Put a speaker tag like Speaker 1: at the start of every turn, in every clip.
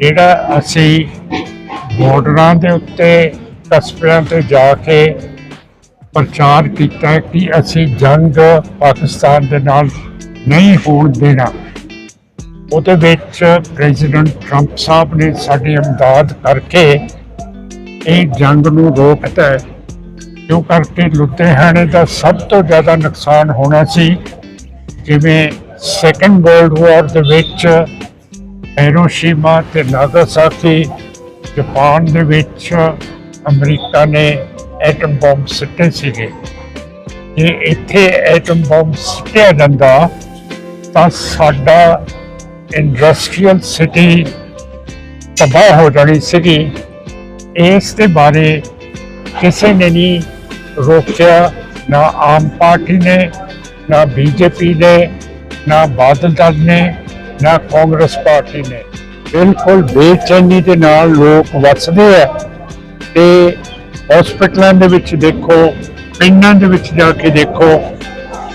Speaker 1: ਜਿਹੜਾ ਅਸੀਂ ਬਾਰਡਰਾਂ ਦੇ ਉੱਤੇ ਕਸਬਿਆਂ ਤੇ ਜਾ ਕੇ ਪ੍ਰਚਾਰ ਕੀਤਾ ਕਿ ਅਸੀਂ ਜੰਗ ਪਾਕਿਸਤਾਨ ਦੇ ਨਾਲ ਨਹੀਂ ਹੋਣ ਦੇਣਾ। ਉਹਦੇ ਵਿੱਚ ਪ੍ਰੈਜ਼ੀਡੈਂਟ ਟਰੰਪ ਸਾਹਿਬ ਨੇ ਸਾਡੀ ਇਮਦਾਦ ਕਰਕੇ ਇਹ ਜੰਗ ਨੂੰ ਰੋਕਤਾ ਹੈ। ਕਿਉਂ ਕਰਕੇ ਲੁਧਿਆਣੇ ਦਾ ਸਭ ਤੋਂ ਜ਼ਿਆਦਾ ਨੁਕਸਾਨ ਹੋਣਾ ਸੀ? ਜਿਵੇਂ ਸੈਕੰਡ ਵਰਲਡ ਵਾਰ ਦੇ ਵਿੱਚ ਹਿਰੋਸ਼ੀਮਾ ਤੇ ਨਾਗਾਸਾਕੀ ਜਾਪਾਨ ਦੇ ਵਿੱਚ ਅਮਰੀਕਾ ਨੇ ਐਟਮ ਬੰਬ ਸਿੱਟੇ ਸੀਗੇ। ਜੇ ਇੱਥੇ ਐਟਮ ਬੰਬ ਸਿੱਟਿਆ ਜਾਂਦਾ, ਤਾਂ ਸਾਡਾ ਇੰਡਸਟਰੀਅਲ ਸਿਟੀ ਤਬਾਹ ਹੋ ਜਾਣੀ ਸੀਗੀ। ਇਸ ਦੇ ਬਾਰੇ ਕਿਸੇ ਨੇ ਨਹੀਂ ਰੋਕਿਆ, ਨਾ ਆਮ ਪਾਰਟੀ ਨੇ, ਨਾ ਬੀਜੇਪੀ ਨੇ, ਨਾ ਬਾਦਲ ਦਲ ਨੇ। ਨਾ ਕਾਂਗਰਸ ਪਾਰਟੀ ਨੇ। ਬਿਲਕੁਲ ਬੇਚੈਨੀ ਦੇ ਨਾਲ ਲੋਕ ਵੱਸਦੇ ਆ ਤੇ ਹਸਪੀਟਲਾਂ ਦੇ ਵਿੱਚ ਦੇਖੋ, ਪਿੰਡਾਂ ਦੇ ਵਿੱਚ ਜਾ ਕੇ ਦੇਖੋ,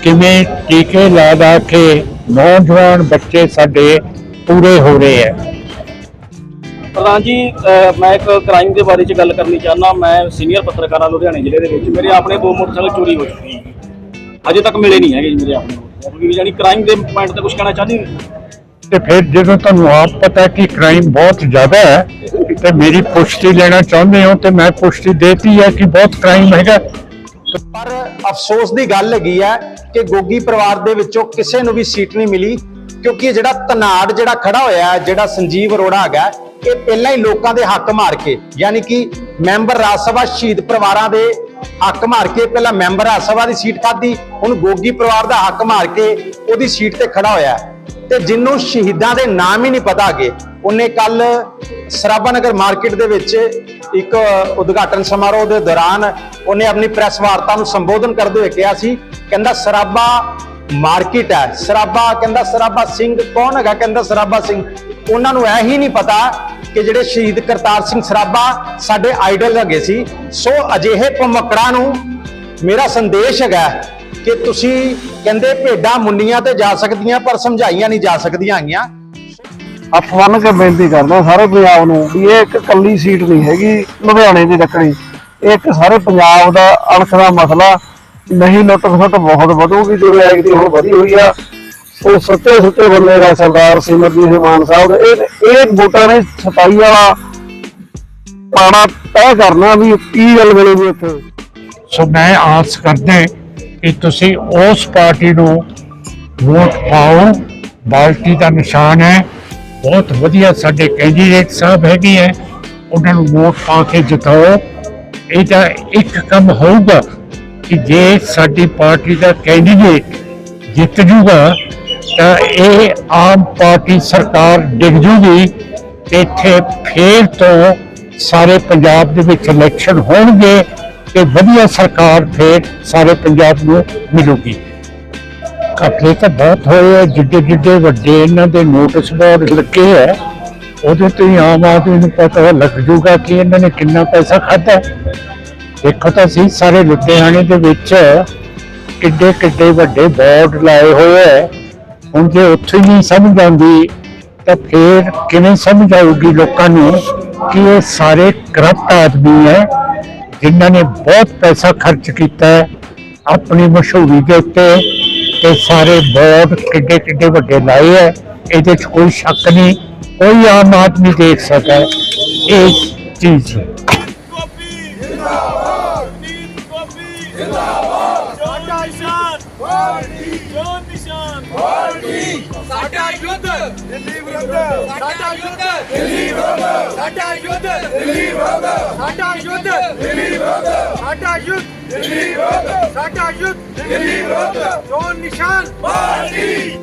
Speaker 1: ਕਿਵੇਂ ਟੀਕੇ ਲਾ ਲਾ ਕੇ ਨੌਜਵਾਨ ਬੱਚੇ ਸਾਡੇ ਪੂਰੇ ਹੋ ਰਹੇ ਆ।
Speaker 2: ਪ੍ਰਧਾਨ ਜੀ ਮੈਂ ਇੱਕ ਕ੍ਰਾਈਮ ਦੇ ਬਾਰੇ ਚ ਗੱਲ ਕਰਨੀ ਚਾਹੁੰਦਾ। ਮੈਂ ਸੀਨੀਅਰ ਪੱਤਰਕਾਰ ਹਾਂ ਲੁਧਿਆਣੇ ਜ਼ਿਲ੍ਹੇ ਦੇ ਵਿੱਚ। ਮੇਰੇ ਆਪਣੇ ਦੋ ਮੋਟਰਸਾਈਕਲ ਚੋਰੀ ਹੋ ਚੁੱਕੇ ਹੈ ਅਜੇ ਤੱਕ ਮਿਲੇ ਨਹੀਂ ਹੈਗੇ ਜੀ ਮੇਰੇ ਆਪਣੇ। ਮੋਟਰਸਾਈਕਲ ਯਾਨੀ ਕ੍ਰਾਈਮ ਦੇ ਪੁਆਇੰਟ ਤੇ ਕੁਝ ਕਹਿਣਾ ਚਾਹੁੰਦੀ
Speaker 1: ਤੇ ਫਿਰ ਜਦੋਂ ਤੁਹਾਨੂੰ ਆਪ ਪਤਾ ਕਿ ਕ੍ਰਾਈਮ ਬਹੁਤ ਜ਼ਿਆਦਾ ਹੈ, ਤੇ ਮੇਰੀ ਪੁਸ਼ਟੀ ਲੈਣਾ ਚਾਹੁੰਦੇ ਹੋ, ਤੇ ਮੈਂ ਪੁਸ਼ਟੀ ਦੇਤੀ ਹੈ ਕਿ ਬਹੁਤ ਕ੍ਰਾਈਮ ਹੈਗਾ।
Speaker 3: ਪਰ ਅਫਸੋਸ ਦੀ ਗੱਲ ਹੈਗੀ ਹੈ ਕਿ ਗੋਗੀ ਪਰਿਵਾਰ ਦੇ ਵਿੱਚੋਂ ਕਿਸੇ ਨੂੰ ਵੀ ਸੀਟ ਨਹੀਂ ਮਿਲੀ, ਕਿਉਂਕਿ ਜਿਹੜਾ ਤਨਾੜ ਜਿਹੜਾ ਖੜਾ ਹੋਇਆ ਜਿਹੜਾ ਸੰਜੀਵ ਅਰੋੜਾ ਹੈਗਾ ਇਹ ਪਹਿਲਾਂ ਹੀ ਲੋਕਾਂ ਦੇ ਹੱਕ ਮਾਰ ਕੇ, ਯਾਨੀ ਕਿ ਮੈਂਬਰ ਰਾਜ ਸਭਾ ਸ਼ਹੀਦ ਪਰਿਵਾਰਾਂ ਦੇ ਹੱਕ ਮਾਰ ਕੇ ਪਹਿਲਾਂ ਮੈਂਬਰ ਰਾਜ ਸਭਾ ਦੀ ਸੀਟ ਖਾਧੀ, ਹੁਣ ਗੋਗੀ ਪਰਿਵਾਰ ਦਾ ਹੱਕ ਮਾਰ ਕੇ ਉਹਦੀ ਸੀਟ ਤੇ ਖੜਾ ਹੋਇਆ ਤੇ ਜਿੰਨੂੰ ਸ਼ਹੀਦਾਂ ਦੇ ਨਾਮ ਹੀ ਨਹੀਂ ਪਤਾ ਕਿ ਉਹਨੇ ਕੱਲ ਸਰਾਭਾ ਨਗਰ ਮਾਰਕੀਟ ਦੇ ਵਿੱਚ ਇੱਕ ਉਦਘਾਟਨ ਸਮਾਰੋਹ ਦੇ ਦੌਰਾਨ ਉਹਨੇ ਆਪਣੀ ਪ੍ਰੈਸ ਵਾਰਤਾ ਨੂੰ ਸੰਬੋਧਨ ਕਰਦੇ ਹੋਏ ਕਿਹਾ ਸੀ, ਕਹਿੰਦਾ ਸਰਾਭਾ ਮਾਰਕੀਟ ਹੈ। ਸਰਾਭਾ ਕਹਿੰਦਾ ਸਰਾਭਾ ਸਿੰਘ ਕੌਣ ਹੈਗਾ? ਕਹਿੰਦਾ ਸਰਾਭਾ ਸਿੰਘ। ਉਹਨਾਂ ਨੂੰ ਇਹ ਹੀ ਨਹੀਂ ਪਤਾ ਕਿ ਜਿਹੜੇ ਸ਼ਹੀਦ ਕਰਤਾਰ ਸਿੰਘ ਸਰਾਭਾ ਸਾਡੇ ਆਈਡਲ ਹੈਗੇ ਸੀ। ਸੋ ਅਜਿਹੇ ਭਮਕੜਾਂ ਨੂੰ ਮੇਰਾ ਸੰਦੇਸ਼ ਹੈਗਾ ਕਿ ਤੁਸੀਂ ਕਹਿੰਦੇ ਭੇਡਾਂ ਮੁੰਨੀਆਂ ਤੇ ਜਾ ਸਕਦੀਆਂ ਪਰ ਸਮਝਾਈਆਂ ਨਹੀਂ ਜਾ ਸਕਦੀਆਂ ਹੈਗੀਆਂ।
Speaker 4: ਹੱਥ ਬੰਨ ਕੇ ਬੇਨਤੀ ਕਰਦਾ ਸਾਰੇ ਪੰਜਾਬ ਨੂੰ ਵੀ ਇਹ ਇੱਕ ਕੱਲੀ ਸੀਟ ਨਹੀਂ ਹੈਗੀ ਲੁਧਿਆਣੇ ਦੀ ਰੱਖਣੀ। ਇਹ ਇੱਕ ਸਾਰੇ ਪੰਜਾਬ ਦਾ ਅਣਖ ਦਾ ਮਸਲਾ ਨਹੀਂ ਲੁੱਟ ਖਸੁੱਟ ਬਹੁਤ ਵਧੂਗੀ ਜਿਵੇਂ ਐਗਦੀ ਹੁਣ ਵਧੀ ਹੋਈ ਆ। ਉਹ ਸੱਚੇ ਸੁੱਚੇ ਬੰਦੇ ਦਾ ਸਰਦਾਰ ਸਿਮਰਜੀਤ ਮਾਨ ਸਾਹਿਬ ਦੇ ਇਹ ਇਹ ਵੋਟਾਂ ਨੇ ਸਤਾਈ ਵਾਲਾ ਪਾਣਾ ਤੈਅ ਕਰਨਾ ਵੀ ਕੀ ਗੱਲ ਬਣੇਗੀ ਇੱਥੇ।
Speaker 1: ਸੋ ਮੈਂ ਆਸ ਕਰਦਾ ਕਿ ਤੁਸੀਂ ਉਸ ਪਾਰਟੀ ਨੂੰ ਵੋਟ ਪਾਓ। ਬਾਲਟੀ ਦਾ ਨਿਸ਼ਾਨ ਹੈ। ਬਹੁਤ ਵਧੀਆ ਸਾਡੇ ਕੈਂਡੀਡੇਟ ਸਾਹਿਬ ਹੈਗੇ ਹੈ। ਉਹਨਾਂ ਨੂੰ ਵੋਟ ਪਾ ਕੇ ਜਿਤਾਓ। ਤਾਂ ਇੱਕ ਕੰਮ ਹੋਊਗਾ ਕਿ ਜੇ ਸਾਡੀ ਪਾਰਟੀ ਦਾ ਕੈਂਡੀਡੇਟ ਜਿੱਤ ਜੂਗਾ, ਤਾਂ ਇਹ ਆਮ ਪਾਰਟੀ ਸਰਕਾਰ ਡਿੱਗ ਜੂਗੀ ਤੇ ਇੱਥੇ ਫੇਰ ਤੋਂ ਸਾਰੇ ਪੰਜਾਬ ਦੇ ਵਿੱਚ ਇਲੈਕਸ਼ਨ ਹੋਣਗੇ। ਤੇ ਵਧੀਆ ਸਰਕਾਰ ਫੇਰ ਸਾਰੇ ਪੰਜਾਬ ਨੂੰ ਮਿਲੂਗੀ। ਘਪਲੇ ਤਾਂ ਬਹੁਤ ਹੋਏ ਆ, ਜਿੱਡੇ ਜਿੱਡੇ ਵੱਡੇ ਇਹਨਾਂ ਦੇ ਨੋਟਿਸ ਬੋਰਡ ਲੱਗੇ ਹੈ ਉਹਦੇ ਤੇ ਹੀ ਆਮ ਆਦਮੀ ਨੂੰ ਪਤਾ ਲੱਗ ਜੂਗਾ ਕਿ ਇਹਨਾਂ ਨੇ ਕਿੰਨਾ ਪੈਸਾ ਖਾਧਾ। ਦੇਖੋ ਤਾਂ ਸੀ ਸਾਰੇ ਲੁਧਿਆਣੇ ਦੇ ਵਿੱਚ ਕਿੱਡੇ ਕਿੱਡੇ ਵੱਡੇ ਬੋਰਡ ਲਾਏ ਹੋਏ ਹੈ ਹੁਣ ਜੇ ਉੱਥੇ ਹੀ ਨਹੀਂ ਸਮਝ ਆਉਂਦੀ, ਤਾਂ ਫੇਰ ਕਿਵੇਂ ਸਮਝ ਆਊਗੀ ਲੋਕਾਂ ਨੂੰ ਕਿ ਇਹ ਸਾਰੇ ਕਰਪਟ ਆਦਮੀ ਹੈ ਜਿਨ੍ਹਾਂ ਨੇ ਬਹੁਤ ਪੈਸਾ ਖਰਚ ਕੀਤਾ ਹੈ, ਆਪਣੀ ਮਸ਼ਹੂਰੀ ਦੇ ਉੱਤੇ ਤੇ ਸਾਰੇ ਬੋਰਡ ਕਿੱਡੇ ਕਿੱਡੇ ਵੱਡੇ ਲਾਏ ਹੈ, ਇਹਦੇ 'ਚ ਕੋਈ ਸ਼ੱਕ ਨਹੀਂ, ਕੋਈ ਆਮ ਆਦਮੀ ਦੇਖ ਸਕਦਾ ਹੈ ਇਸ ਚੀਜ਼ ਨੂੰ
Speaker 5: ਸਾਡਾ ਯੁੱਧ ਦਿੱਲੀ ਵਿਰੁੱਧ। ਸਾਡਾ ਯੁੱਧ ਦਿੱਲੀ ਵਿਰੁੱਧ। ਸਾਡਾ ਯੁੱਧ ਦਿੱਲੀ ਵਿਰੁੱਧ। ਸਾਡਾ ਯੁੱਧ ਦਿੱਲੀ ਵਿਰੁੱਧ। ਜੋ ਨਿਸ਼ਾਨ ਪਾਰਟੀ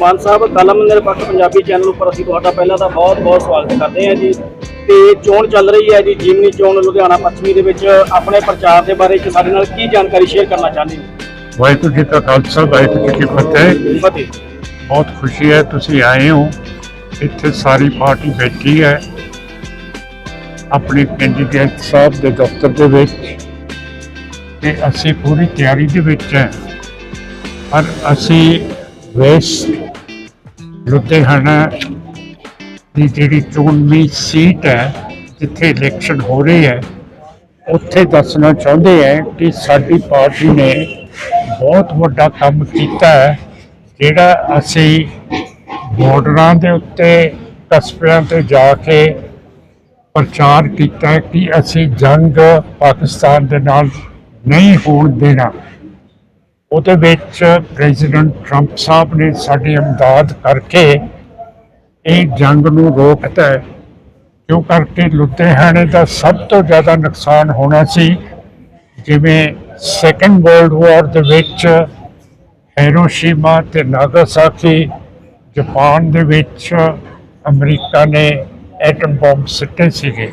Speaker 2: ਮਾਨ ਸਾਹਿਬ ਕਲਮ ਨਿਰਪੱਖ ਪੰਜਾਬੀ ਚੈਨਲ ਉੱਪਰ ਅਸੀਂ ਤੁਹਾਡਾ ਪਹਿਲਾਂ ਤਾਂ ਬਹੁਤ ਬਹੁਤ ਸਵਾਗਤ ਕਰਦੇ ਹਾਂ ਜੀ। ਤੇ ਚੋਣ ਚੱਲ ਰਹੀ ਹੈ ਜੀ ਜਿਮਨੀ ਚੋਣ ਲੁਧਿਆਣਾ ਪੱਛਮੀ ਦੇ ਵਿੱਚ। ਆਪਣੇ ਪ੍ਰਚਾਰ ਦੇ ਬਾਰੇ ਚ ਸਾਡੇ ਨਾਲ ਕੀ ਜਾਣਕਾਰੀ ਸ਼ੇਅਰ ਕਰਨਾ ਚਾਹੁੰਦੇ ਹੋ?
Speaker 1: ਵਾਹਿਗੁਰੂ ਜੀ ਕਾ ਖਾਲਸਾ ਵਾਹਿਗੁਰੂ ਜੀ ਕੀ ਫਤਿਹ।
Speaker 2: ਫਤਿਹ।
Speaker 1: ਬਹੁਤ ਖੁਸ਼ੀ ਹੈ ਤੁਸੀਂ ਆਏ ਹੋ। ਇੱਥੇ ਸਾਰੀ ਪਾਰਟੀ ਬੈਠੀ ਹੈ। ਆਪਣੇ ਕੈਂਡੀਡੇਟ ਸਾਹਿਬ ਦੇ ਦਫ਼ਤਰ ਦੇ ਵਿੱਚ ਤੇ ਅਸੀਂ ਪੂਰੀ ਤਿਆਰੀ ਦੇ ਵਿੱਚ ਹੈ। ਪਰ ਅਸੀਂ ਵੈਸਟ ਲੁਧਿਆਣਾ ਦੀ ਜਿਹੜੀ ਚੋਣਵੀਂ ਸੀਟ ਹੈ, ਜਿੱਥੇ ਇਲੈਕਸ਼ਨ ਹੋ ਰਹੀ ਹੈ, ਉੱਥੇ ਦੱਸਣਾ ਚਾਹੁੰਦੇ ਹੈ ਕਿ ਸਾਡੀ ਪਾਰਟੀ ਨੇ ਬਹੁਤ ਵੱਡਾ ਕੰਮ ਕੀਤਾ ਹੈ, ਜਿਹੜਾ ਅਸੀਂ ਬਾਰਡਰਾਂ ਦੇ ਉੱਤੇ, ਕਸਬਿਆਂ ਤੇ ਜਾ ਕੇ ਪ੍ਰਚਾਰ ਕੀਤਾ ਕਿ ਅਸੀਂ ਜੰਗ ਪਾਕਿਸਤਾਨ ਦੇ ਨਾਲ ਨਹੀਂ ਹੋਣ ਦੇਣਾ। ਉਹਦੇ ਵਿੱਚ ਪ੍ਰੈਜ਼ੀਡੈਂਟ ਟਰੰਪ ਸਾਹਿਬ ਨੇ ਸਾਡੀ ਇਮਦਾਦ ਕਰਕੇ ਇਹ ਜੰਗ ਨੂੰ ਰੋਕਤਾ ਕਿਉਂ ਕਰਕੇ? ਲੁਧਿਆਣੇ ਦਾ ਸਭ ਤੋਂ ਜ਼ਿਆਦਾ ਨੁਕਸਾਨ ਹੋਣਾ ਸੀ, ਜਿਵੇਂ ਸੈਕੰਡ ਵਰਲਡ ਵਾਰ ਦੇ ਵਿੱਚ ਹੀਰੋਸ਼ੀਮਾ ਤੇ ਨਾਗਾਸਾਕੀ ਜਾਪਾਨ ਦੇ ਵਿੱਚ ਅਮਰੀਕਾ ਨੇ ਐਟਮ ਬੰਬ ਸਿੱਟੇ ਸੀਗੇ।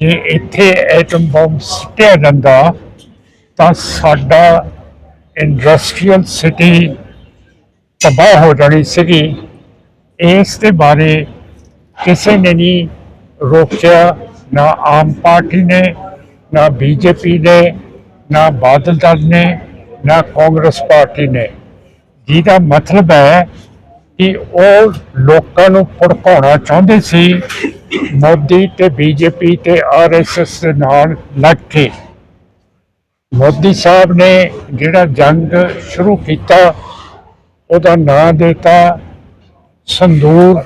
Speaker 1: ਜੇ ਇੱਥੇ ਐਟਮ ਬੰਬ ਸਿੱਟਿਆ ਜਾਂਦਾ, ਤਾਂ ਸਾਡਾ ਇੰਡਸਟਰੀਅਲ ਸਿਟੀ ਤਬਾਹ ਹੋ ਜਾਣੀ ਸੀਗੀ। ਇਸ ਦੇ ਬਾਰੇ ਕਿਸੇ ਨੇ ਨਹੀਂ ਰੋਕਿਆ, ਨਾ ਆਮ ਪਾਰਟੀ ਨੇ, ਨਾ ਬੀਜੇਪੀ ਨੇ, ਨਾ ਬਾਦਲ ਦਲ ਨੇ, ਨਾ ਕਾਂਗਰਸ ਪਾਰਟੀ ਨੇ। ਜਿਹਦਾ ਮਤਲਬ ਹੈ ਕਿ ਉਹ ਲੋਕਾਂ ਨੂੰ ਭੜਕਾਉਣਾ ਚਾਹੁੰਦੇ ਸੀ। ਮੋਦੀ ਤੇ ਬੀਜੇਪੀ ਤੇ ਆਰਐਸਐਸ ਦੇ ਨਾਲ ਲੱਗ ਕੇ। ਮੋਦੀ ਸਾਹਿਬ ਨੇ ਜਿਹੜਾ ਜੰਗ ਸ਼ੁਰੂ ਕੀਤਾ, ਉਹਦਾ ਨਾਂ ਦਿੱਤਾ ਸੰਦੂਰ